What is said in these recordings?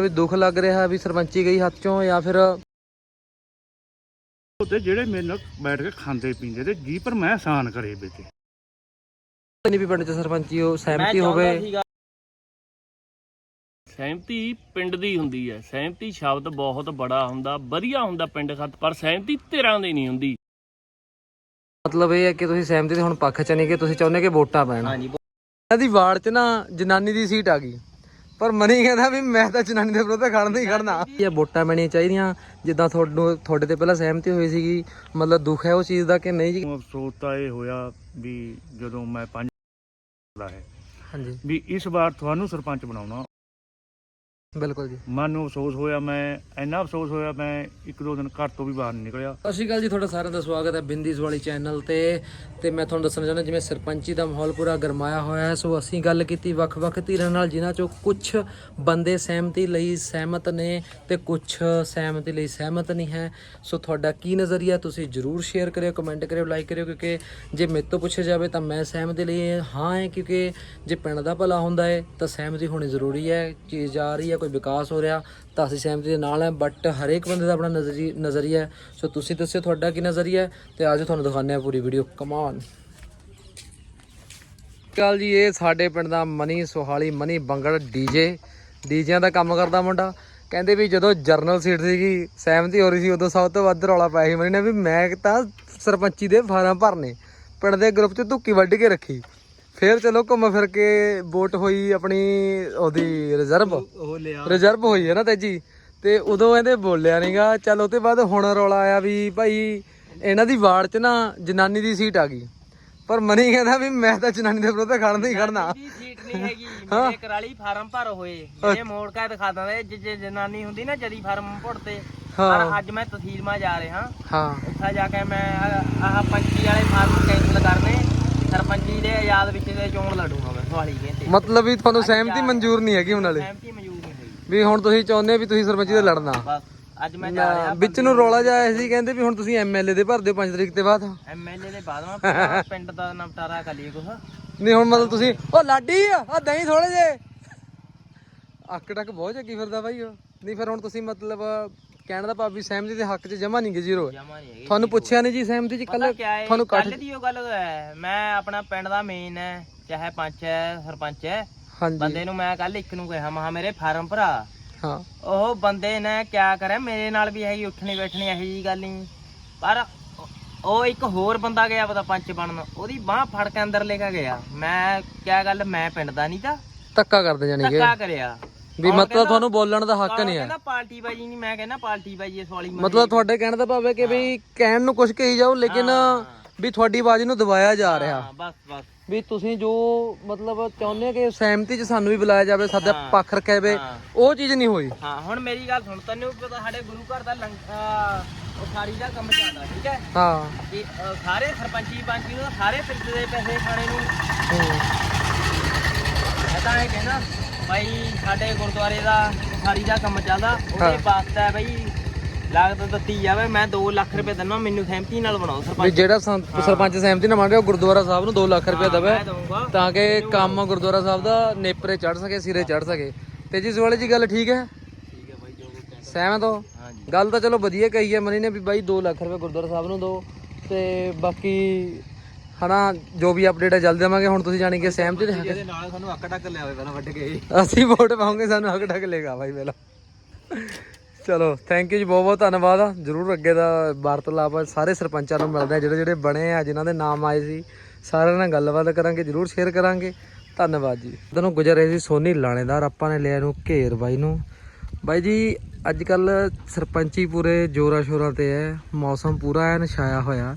ਵੀ ਦੁੱਖ ਲੱਗ ਰਿਹਾ ਵੀ ਸਰਪੰਚੀ ਗਈ ਹੱਥ ਚੋਂ ਜਾਂ ਫਿਰ ਉੱਤੇ ਜਿਹੜੇ ਮੇਰੇ ਨਾਲ ਬੈਠ ਕੇ ਖਾਂਦੇ ਪੀਂਦੇ ਤੇ ਜੀ ਪਰ ਮੈਂ ਆਸਾਨ ਕਰੇ ਬੇਟੇ। ਨਹੀਂ ਵੀ ਪਿੰਡ ਚ ਸਰਪੰਚੀ ਉਹ ਸਹਿਮਤੀ ਹੋਵੇ। ਸਹਿਮਤੀ ਪਿੰਡ ਦੀ ਹੁੰਦੀ ਹੈ। ਸਹਿਮਤੀ ਸ਼ਬਦ ਬਹੁਤ ਬੜਾ ਹੁੰਦਾ ਵਧੀਆ ਹੁੰਦਾ ਪਿੰਡ ਖਾਤ ਪਰ ਸਹਿਮਤੀ ਧਿਰਾਂ ਦੀ ਨਹੀਂ ਹੁੰਦੀ। ਮਤਲਬ ਇਹ ਹੈ ਕਿ ਤੁਸੀਂ ਸਹਿਮਤੀ ਦੇ ਹੁਣ ਪੱਖ ਚ ਨਹੀਂ ਕਿ ਤੁਸੀਂ ਚਾਹੁੰਦੇ ਕਿ ਵੋਟਾਂ ਪੈਣ। ਹਾਂਜੀ ਇਹਨਾਂ ਦੀ ਵਾਰਡ 'ਚ ਨਾ ਜਨਾਨੀ ਦੀ ਸੀਟ ਆ ਗਈ। ਪਰ ਮਨੀ ਕਹਿੰਦਾ ਵੀ ਮੈਂ ਤਾਂ ਜਨਾਨੀ ਦੇ ਵਿਰੁੱਧ ਖੜਨਾ ਹੀ ਖੜਨਾ। ਇਹ ਵੋਟਾਂ ਪੈਣੀਆਂ ਚਾਹੀਦੀਆਂ ਜਿੱਦਾਂ ਤੁਹਾਨੂੰ ਤੁਹਾਡੇ ਤੇ ਪਹਿਲਾਂ ਸਹਿਮਤੀ ਹੋਈ ਸੀਗੀ ਮਤਲਬ ਦੁੱਖ ਹੈ ਉਸ ਚੀਜ਼ ਦਾ ਕਿ ਨਹੀਂ ਜੀ? ਅਫਸੋਸ ਤਾਂ ਇਹ ਹੋਇਆ ਵੀ ਜਦੋਂ ਮੈਂ ਪੰਜ ਦਾ ਹੈ ਹਾਂਜੀ। ਵੀ ਇਸ ਵਾਰ ਤੁਹਾਨੂੰ ਸਰਪੰਚ ਬਣਾਉਣਾ। ਬਿਲਕੁਲ ਜੀ। ਮਨ ਨੂੰ ਅਫਸੋਸ ਹੋਇਆ ਮੈਂ ਇੰਨਾ ਅਫਸੋਸ ਹੋਇਆ ਮੈਂ ਇੱਕ ਦੋ ਦਿਨ ਘਰ ਤੋਂ ਵੀ ਬਾਹਰ ਨਹੀਂ ਨਿਕਲਿਆ। ਸਤਿ ਸ਼੍ਰੀ ਅਕਾਲ ਜੀ ਤੁਹਾਡਾ ਸਾਰਿਆਂ ਦਾ ਸਵਾਗਤ ਹੈ ਬਿੰਦੀਜ਼ ਵਾਲੀ ਚੈਨਲ ਤੇ। ਤੇ ਮੈਂ ਤੁਹਾਨੂੰ ਦੱਸਣਾ ਚਾਹੁੰਦਾ ਜਿਵੇਂ ਸਰਪੰਚੀ ਦਾ ਮਾਹੌਲ ਪੂਰਾ ਗਰਮਾਇਆ ਹੋਇਆ ਹੈ ਸੋ ਅਸੀਂ ਗੱਲ ਕੀਤੀ ਵੱਖ-ਵੱਖ ਧਿਰਾਂ ਨਾਲ ਜਿਨ੍ਹਾਂ ਚੋਂ ਕੁਝ ਬੰਦੇ ਸਹਿਮਤੀ ਲਈ ਸਹਿਮਤ ਨੇ ਤੇ ਕੁਝ ਸਹਿਮਤੀ ਲਈ ਸਹਿਮਤ ਨਹੀਂ ਹੈ। ਸੋ ਤੁਹਾਡਾ ਕੀ ਨਜ਼ਰੀਆ ਤੁਸੀਂ ਜਰੂਰ ਸ਼ੇਅਰ ਕਰਿਓ ਕਮੈਂਟ ਕਰਿਓ ਲਾਈਕ ਕਰਿਓ ਕਿਉਂਕਿ ਜੇ ਮੇਰੇ ਤੋਂ ਪੁੱਛਿਆ ਜਾਵੇ ਤਾਂ ਮੈਂ ਸਹਿਮਤੀ ਲਈ ਹਾਂ ਹੈ ਕਿਉਂਕਿ ਜੇ ਪਿੰਡ ਦਾ ਭਲਾ ਹੁੰਦਾ ਹੈ ਤਾਂ ਸਹਿਮਤੀ ਹੋਣੀ ਜ਼ਰੂਰੀ ਹੈ ਚੀਜ਼ ਜਾ ਰਹੀ ਹੈ ਕੋਈ ਵਿਕਾਸ ਹੋ ਰਿਹਾ, ਤਾਂ ਅਸੀਂ ਸਹਿਮਤੀ ਦੇ ਨਾਲ ਹੈ ਬਟ ਹਰੇਕ ਬੰਦੇ ਦਾ ਆਪਣਾ ਨਜ਼ਰੀ, ਨਜ਼ਰੀਆ ਹੈ। ਸੋ ਤੁਸੀਂ ਦੱਸਿਓ ਤੁਹਾਡਾ ਕੀ ਨਜ਼ਰੀਆ ਹੈ, ਤੇ ਅੱਜ ਤੁਹਾਨੂੰ ਦਿਖਾਉਂਦੇ ਹਾਂ ਪੂਰੀ ਵੀਡੀਓ ਕਮਾਨ ਕੱਲ ਜੀ, ਇਹ ਸਾਡੇ ਪਿੰਡ ਦਾ ਮਨੀ ਸੁਹਾਲੀ, ਮਨੀ ਬੰਗੜ ਡੀਜੇ ਡੀਜਿਆਂ ਦਾ ਕੰਮ ਕਰਦਾ ਮੁੰਡਾ। ਕਹਿੰਦੇ ਵੀ ਜਦੋਂ ਜਰਨਲ ਸੀਟ ਸੀਗੀ, ਸਹਿਮਤੀ ਹੋ ਰਹੀ ਸੀ, ਉਦੋਂ ਸਭ ਤੋਂ ਵੱਧ ਰੌਲਾ ਪਾਇਆ ਸੀ ਮਨੀ ਨੇ ਵੀ ਮੈਂ ਤਾਂ ਸਰਪੰਚੀ ਦੇ ਫਾਰਮ ਭਰਨੇ। ਪਿੰਡ ਦੇ ਗਰੁੱਪ 'ਚ ਧੁੱਕੀ ਵੱਢ ਕੇ ਰੱਖੀ। ਫਿਰ ਚਲੋ ਘੁੰਮ ਫਿਰ ਕੇ ਵੋਟ ਹੋਈ ਆਪਣੀ ਉਹਦੀ ਰਿਜ਼ਰਵ। ਉਹ ਲਿਆ। ਰਿਜ਼ਰਵ ਹੋਈ ਹੈ ਨਾ ਤੇਜੀ ਤੇ ਉਦੋਂ ਇਹਦੇ ਬੋਲਿਆ ਨਹੀਂਗਾ ਚੱਲ ਉਹ ਤੋਂ ਬਾਅਦ ਹੁਣ ਰੌਲਾ ਆਇਆ ਵੀ ਭਾਈ ਇਹਨਾਂ ਦੀ ਵਾਰਡ 'ਚ ਨਾ ਜਨਾਨੀ ਦੀ ਸੀਟ ਆ ਗਈ। ਪਰ ਮਨੀ ਕਹਿੰਦਾ ਵੀ ਮੈਂ ਤਾਂ ਜਨਾਨੀ ਦੇ ਵਿਰੁੱਧ ਖੜਨਾ ਹੀ ਖੜਨਾ। ਦੀ ਸੀਟ ਨਹੀਂ ਹੈਗੀ। ਮੇਰੇ ਕਰਾਲੀ ਫਾਰਮ ਭਰ ਹੋਏ। ਜਿਹੜੇ ਮੋੜ ਕੇ ਦਿਖਾ ਦਿੰਦੇ ਜੇ- ਜੇ ਜਨਾਨੀ ਹੁੰਦੀ ਨਾ ਜਦੀ ਫਾਰਮ ਭੁੱਟਦੇ ਪਰ ਅੱਜ ਮੈਂ ਤਹਿਸੀਲ ਮਾ ਜਾ ਰਿਹਾ। ਹਾਂ। ਉੱਥੇ ਜਾ ਕੇ ਮੈਂ ਆਹ- ਪੰਚੀ ਵਾਲੇ ਫਾਰਮ ਕੈਂਸਲ ਕਰਨੇ। ਸਰਪੰਚੀ ਦੇ ਆਜ਼ਾਦ ਵਿੱਚ ਦੇ ਚੋਣ ਲੜੂਗਾ ਮੈਂ ਸਵਾਲੀ ਕਹਿੰਦੇ। ਮਤਲਬ ਵੀ ਤੁਹਾਨੂੰ ਸਹਿਮਤੀ ਮਨਜ਼ੂਰ ਨਹੀਂ ਹੈਗੀ ਉਹਨਾਂ ਨਾਲੇ ਸਹਿਮਤੀ ਮੌਜੂਦ ਨਹੀਂ ਹੋਈ ਵੀ ਹੁਣ ਤੁਸੀਂ ਚਾਹੁੰਦੇ ਵੀ ਤੁਸੀਂ ਸਰਪੰਚੀ ਦੇ ਲੜਨਾ। ਬਸ ਅੱਜ ਮੈਂ ਜਾ ਰਿਹਾ ਵਿੱਚ ਨੂੰ ਰੌਲਾ ਜਾਇਆ ਸੀ ਕਹਿੰਦੇ ਵੀ ਹੁਣ ਤੁਸੀਂ ਐਮਐਲਏ ਦੇ ਭਰ ਦਿਓ 5 ਤਰੀਕ ਤੇ ਬਾਅਦ। ਐਮਐਲਏ ਦੇ ਬਾਅਦ ਮੈਂ ਪਿੰਡ ਦਾ ਨਪਟਾਰਾ ਕਰ ਲਈ ਕੁਛ। ਨਹੀਂ ਹੁਣ ਮਤਲਬ ਤੁਸੀਂ ਉਹ ਲਾਡੀ ਆ ਦਹੀਂ ਥੋੜੇ ਜੇ ਅੱਕ ਟੱਕ ਬਹੁਤ ਜੱਗੀ ਫਿਰਦਾ ਬਾਈ ਉਹ। ਨਹੀਂ ਫਿਰ ਹੁਣ ਤੁਸੀਂ ਮਤਲਬ ਕਹਿਣ ਦਾ ਵੀ ਸਹਿਮਤੀ ਦੇ ਹੱਕ 'ਚ ਜਮਾ ਨਹੀਂ ਗੇ ਜ਼ੀਰੋ। ਜਮਾ ਨਹੀਂ ਹੈਗੀ ਤੁਹਾਨੂੰ ਪੁੱਛਿਆ ਨਹੀਂ ਜੀ ਸਹਿਮਤੀ 'ਚ ਪਤਾ ਕੱਲ ਕਿਆ ਹੈ ਤੁਹਾਨੂੰ ਕੱਲ ਦੀ ਉਹ ਗੱਲ ਹੈ ਮੈਂ ਆਪਣਾ ਪਿੰਡ ਦਾ ਮੇਨ ਹੈ ਚਾਹੇ ਪੰਚ ਹੈ ਸਰਪੰਚ ਹੈ। ਹਾਂਜੀ। ਬੰਦੇ ਨੂੰ ਮੈਂ ਕੱਲ ਇੱਕ ਨੂੰ ਕਿਹਾ ਮਹਾ ਮੇਰੇ ਫਾਰਮ ਭਰਾ। ਹਾਂ। ਉਹ ਬੰਦੇ ਨੇ ਕਿਆ ਕਰਿਆ ਮੇਰੇ ਨਾਲ ਵੀ ਹੈਗੀ ਉੱਠਣੀ ਬੈਠਣੀ ਇਹੋ ਜੀ ਗੱਲ ਨਹੀਂ ਪਰ ਉਹ ਇੱਕ ਹੋਰ ਬੰਦਾ ਗਿਆ ਪਤਾ ਪੰਚ ਬਣਨ ਉਹਦੀ ਬਾਹ ਫੜ ਕੇ ਅੰਦਰ ਲੈ ਕੇ ਗਿਆ। ਮੈਂ ਕਿਆ ਗੱਲ ਮੈਂ ਪਿੰਡ ਦਾ ਨਹੀਂ ਤਾਂ। ਧੱਕਾ ਕਰਦੇ ਜਾਨੀ ਕਿ। ਧੱਕਾ ਕਰਿਆ। ਵੀ ਮਤਲਬ ਤੁਹਾਨੂੰ ਬੋਲਣ ਦਾ ਹੱਕ ਨਹੀਂ ਹੈ। ਕਹਿੰਦਾ ਪਾਰਟੀ ਬਾਜੀ ਨਹੀਂ ਮੈਂ ਕਹਿੰਦਾ ਪਾਰਟੀ ਬਾਜੀ ਇਸ ਵਾਲੀ ਮਤਲਬ ਤੁਹਾਡੇ ਕਹਿਣ ਦਾ ਭਾਵ ਹੈ ਕਿ ਵੀ ਕਹਿਣ ਨੂੰ ਕੁਝ ਕਹੀ ਜਾਓ ਲੇਕਿਨ ਵੀ ਤੁਹਾਡੀ ਆਵਾਜ਼ ਨੂੰ ਦਬਾਇਆ ਜਾ ਰਿਹਾ। ਹਾਂ ਬਸ ਬਸ। ਵੀ ਤੁਸੀਂ ਜੋ ਮਤਲਬ ਚਾਹੁੰਦੇ ਕਿ ਸਹਿਮਤੀ 'ਚ ਸਾਨੂੰ ਵੀ ਬੁਲਾਇਆ ਜਾਵੇ ਸਾਡਾ। ਪੱਖ ਰੱਖਿਆ ਜਾਵੇ। ਉਹ ਚੀਜ਼ ਨਹੀਂ ਹੋਈ। ਹਾਂ ਹੁਣ ਮੇਰੀ ਗੱਲ ਸੁਣ ਤੈਨੂੰ ਪਤਾ ਸਾਡੇ ਗੁਰੂ ਘਰ ਦਾ ਉਸਾਰੀ ਦਾ ਕੰਮ ਚੱਲਦਾ ਠੀਕ ਹੈ? ਹਾਂ। ਕਿ ਸਾਰੇ ਸਰਪੰਚੀ ਪੰਚੀ ਨੂੰ ਸਾਰੇ ਪਿੰਡ ਦੇ ਪੈਸੇ ਖਾਣੇ ਨੂੰ। ਹੂੰ। ਤਾਂ ਇਹ ਕਹਿੰਦਾ ਭਾਈ ਸਾਡੇ ਗੁਰਦੁਆਰੇ ਦਾ ਉਸਾਰੀ ਦਾ ਕੰਮ ਚੱਲਦਾ ਉਹਦੇ ਹਾਂ। ਵਾਸਤੇ ਬਈ ਲਾਗਤ ਦਿੱਤੀ ਜਾਵੇ ਮੈਂ 2 ਲੱਖ ਰੁਪਏ ਦਿੰਦਾ ਮੈਨੂੰ ਸਹਿਮਤੀ ਨਾਲ ਬਣਾਓ ਵੀ ਸਰਪੰਚ ਜਿਹੜਾ ਸਰਪੰਚ ਸਹਿਮਤੀ ਨਾਲ ਮੰਨ ਰਿਹਾ ਉਹ ਗੁਰਦੁਆਰਾ ਸਾਹਿਬ ਨੂੰ 2 ਲੱਖ ਰੁਪਏ ਦੇਵੇ ਮੈਂ ਦਊਂਗਾ। ਤਾਂ ਕਿ ਕੰਮ ਗੁਰਦੁਆਰਾ ਸਾਹਿਬ ਦਾ ਨੇਪਰੇ ਚੜ ਸਕੇ ਸਿਰੇ ਚੜ ਸਕੇ। ਤੇ ਜਿਸ ਵਾਲੇ ਜੀ ਗੱਲ ਠੀਕ ਹੈ? ਠੀਕ ਹੈ ਭਾਈ ਜੋ ਕੁਝ ਸਹਿਮਤ ਹੋ? ਹਾਂਜੀ। ਗੱਲ ਤਾਂ ਚਲੋ ਵਧੀਆ ਕਹੀ ਹੈ ਮਨੀ ਨੇ ਵੀ ਬਾਈ 2 ਲੱਖ ਰੁਪਏ ਗੁਰਦੁਆਰਾ ਸਾਹਿਬ ਨੂੰ ਦਿਓ ਤੇ ਬਾਕੀ ਹਨਾ ਜੋ ਵੀ ਅਪਡੇਟ ਹੈ ਜਲਦੀ ਦੇਵਾਂਗੇ। ਹੁਣ ਤੁਸੀਂ ਜਾਣੀ ਕਿ ਸਹਿਮਤੀ ਦੇ ਹੱਕ ਇਹਦੇ ਨਾਲ ਸਾਨੂੰ ਅੱਕ ਟੱਕ ਲਿਆਵੇ ਪਹਿਲਾਂ ਵੱਢ ਕੇ। ਅਸੀਂ ਵੋਟ ਪਾਉਂਗੇ ਸਾਨੂੰ ਹੱਕ ਠੱਕ ਲੇਗਾ ਬਾਈ ਪਹਿਲਾਂ। ਚਲੋ ਥੈਂਕ ਯੂ ਜੀ ਬਹੁਤ ਬਹੁਤ ਧੰਨਵਾਦ ਆ। ਜਰੂਰ ਅੱਗੇ ਦਾ ਵਾਰਤਾਲਾਪ ਸਾਰੇ ਸਰਪੰਚਾਂ ਨੂੰ ਮਿਲਦੇ ਆ ਜਿਹੜੇ ਜਿਹੜੇ ਬਣੇ ਆ ਜਿਨ੍ਹਾਂ ਦੇ ਨਾਮ ਆਏ ਸੀ। ਸਾਰਿਆਂ ਨਾਲ ਗੱਲਬਾਤ ਕਰਾਂਗੇ ਜਰੂਰ ਸ਼ੇਅਰ ਕਰਾਂਗੇ। ਧੰਨਵਾਦ ਜੀ। ਤੈਨੂੰ ਗੁਜ਼ਰ ਰਹੇ ਸੀ ਸੋਨੀ ਲਾਣੇਦਾਰ ਆਪਾਂ ਨੇ ਲਿਆ ਇਹਨੂੰ ਘੇਰ ਬਾਈ ਨੂੰ। ਬਾਈ ਜੀ ਅੱਜ ਕੱਲ ਸਰਪੰਚੀ ਪੂਰੇ ਜੋਰਾ ਸ਼ੋਰਾਂ ਤੇ ਹੈ ਮੌਸਮ ਪੂਰਾ ਐਨ ਛਾਇਆ ਹੋਇਆ।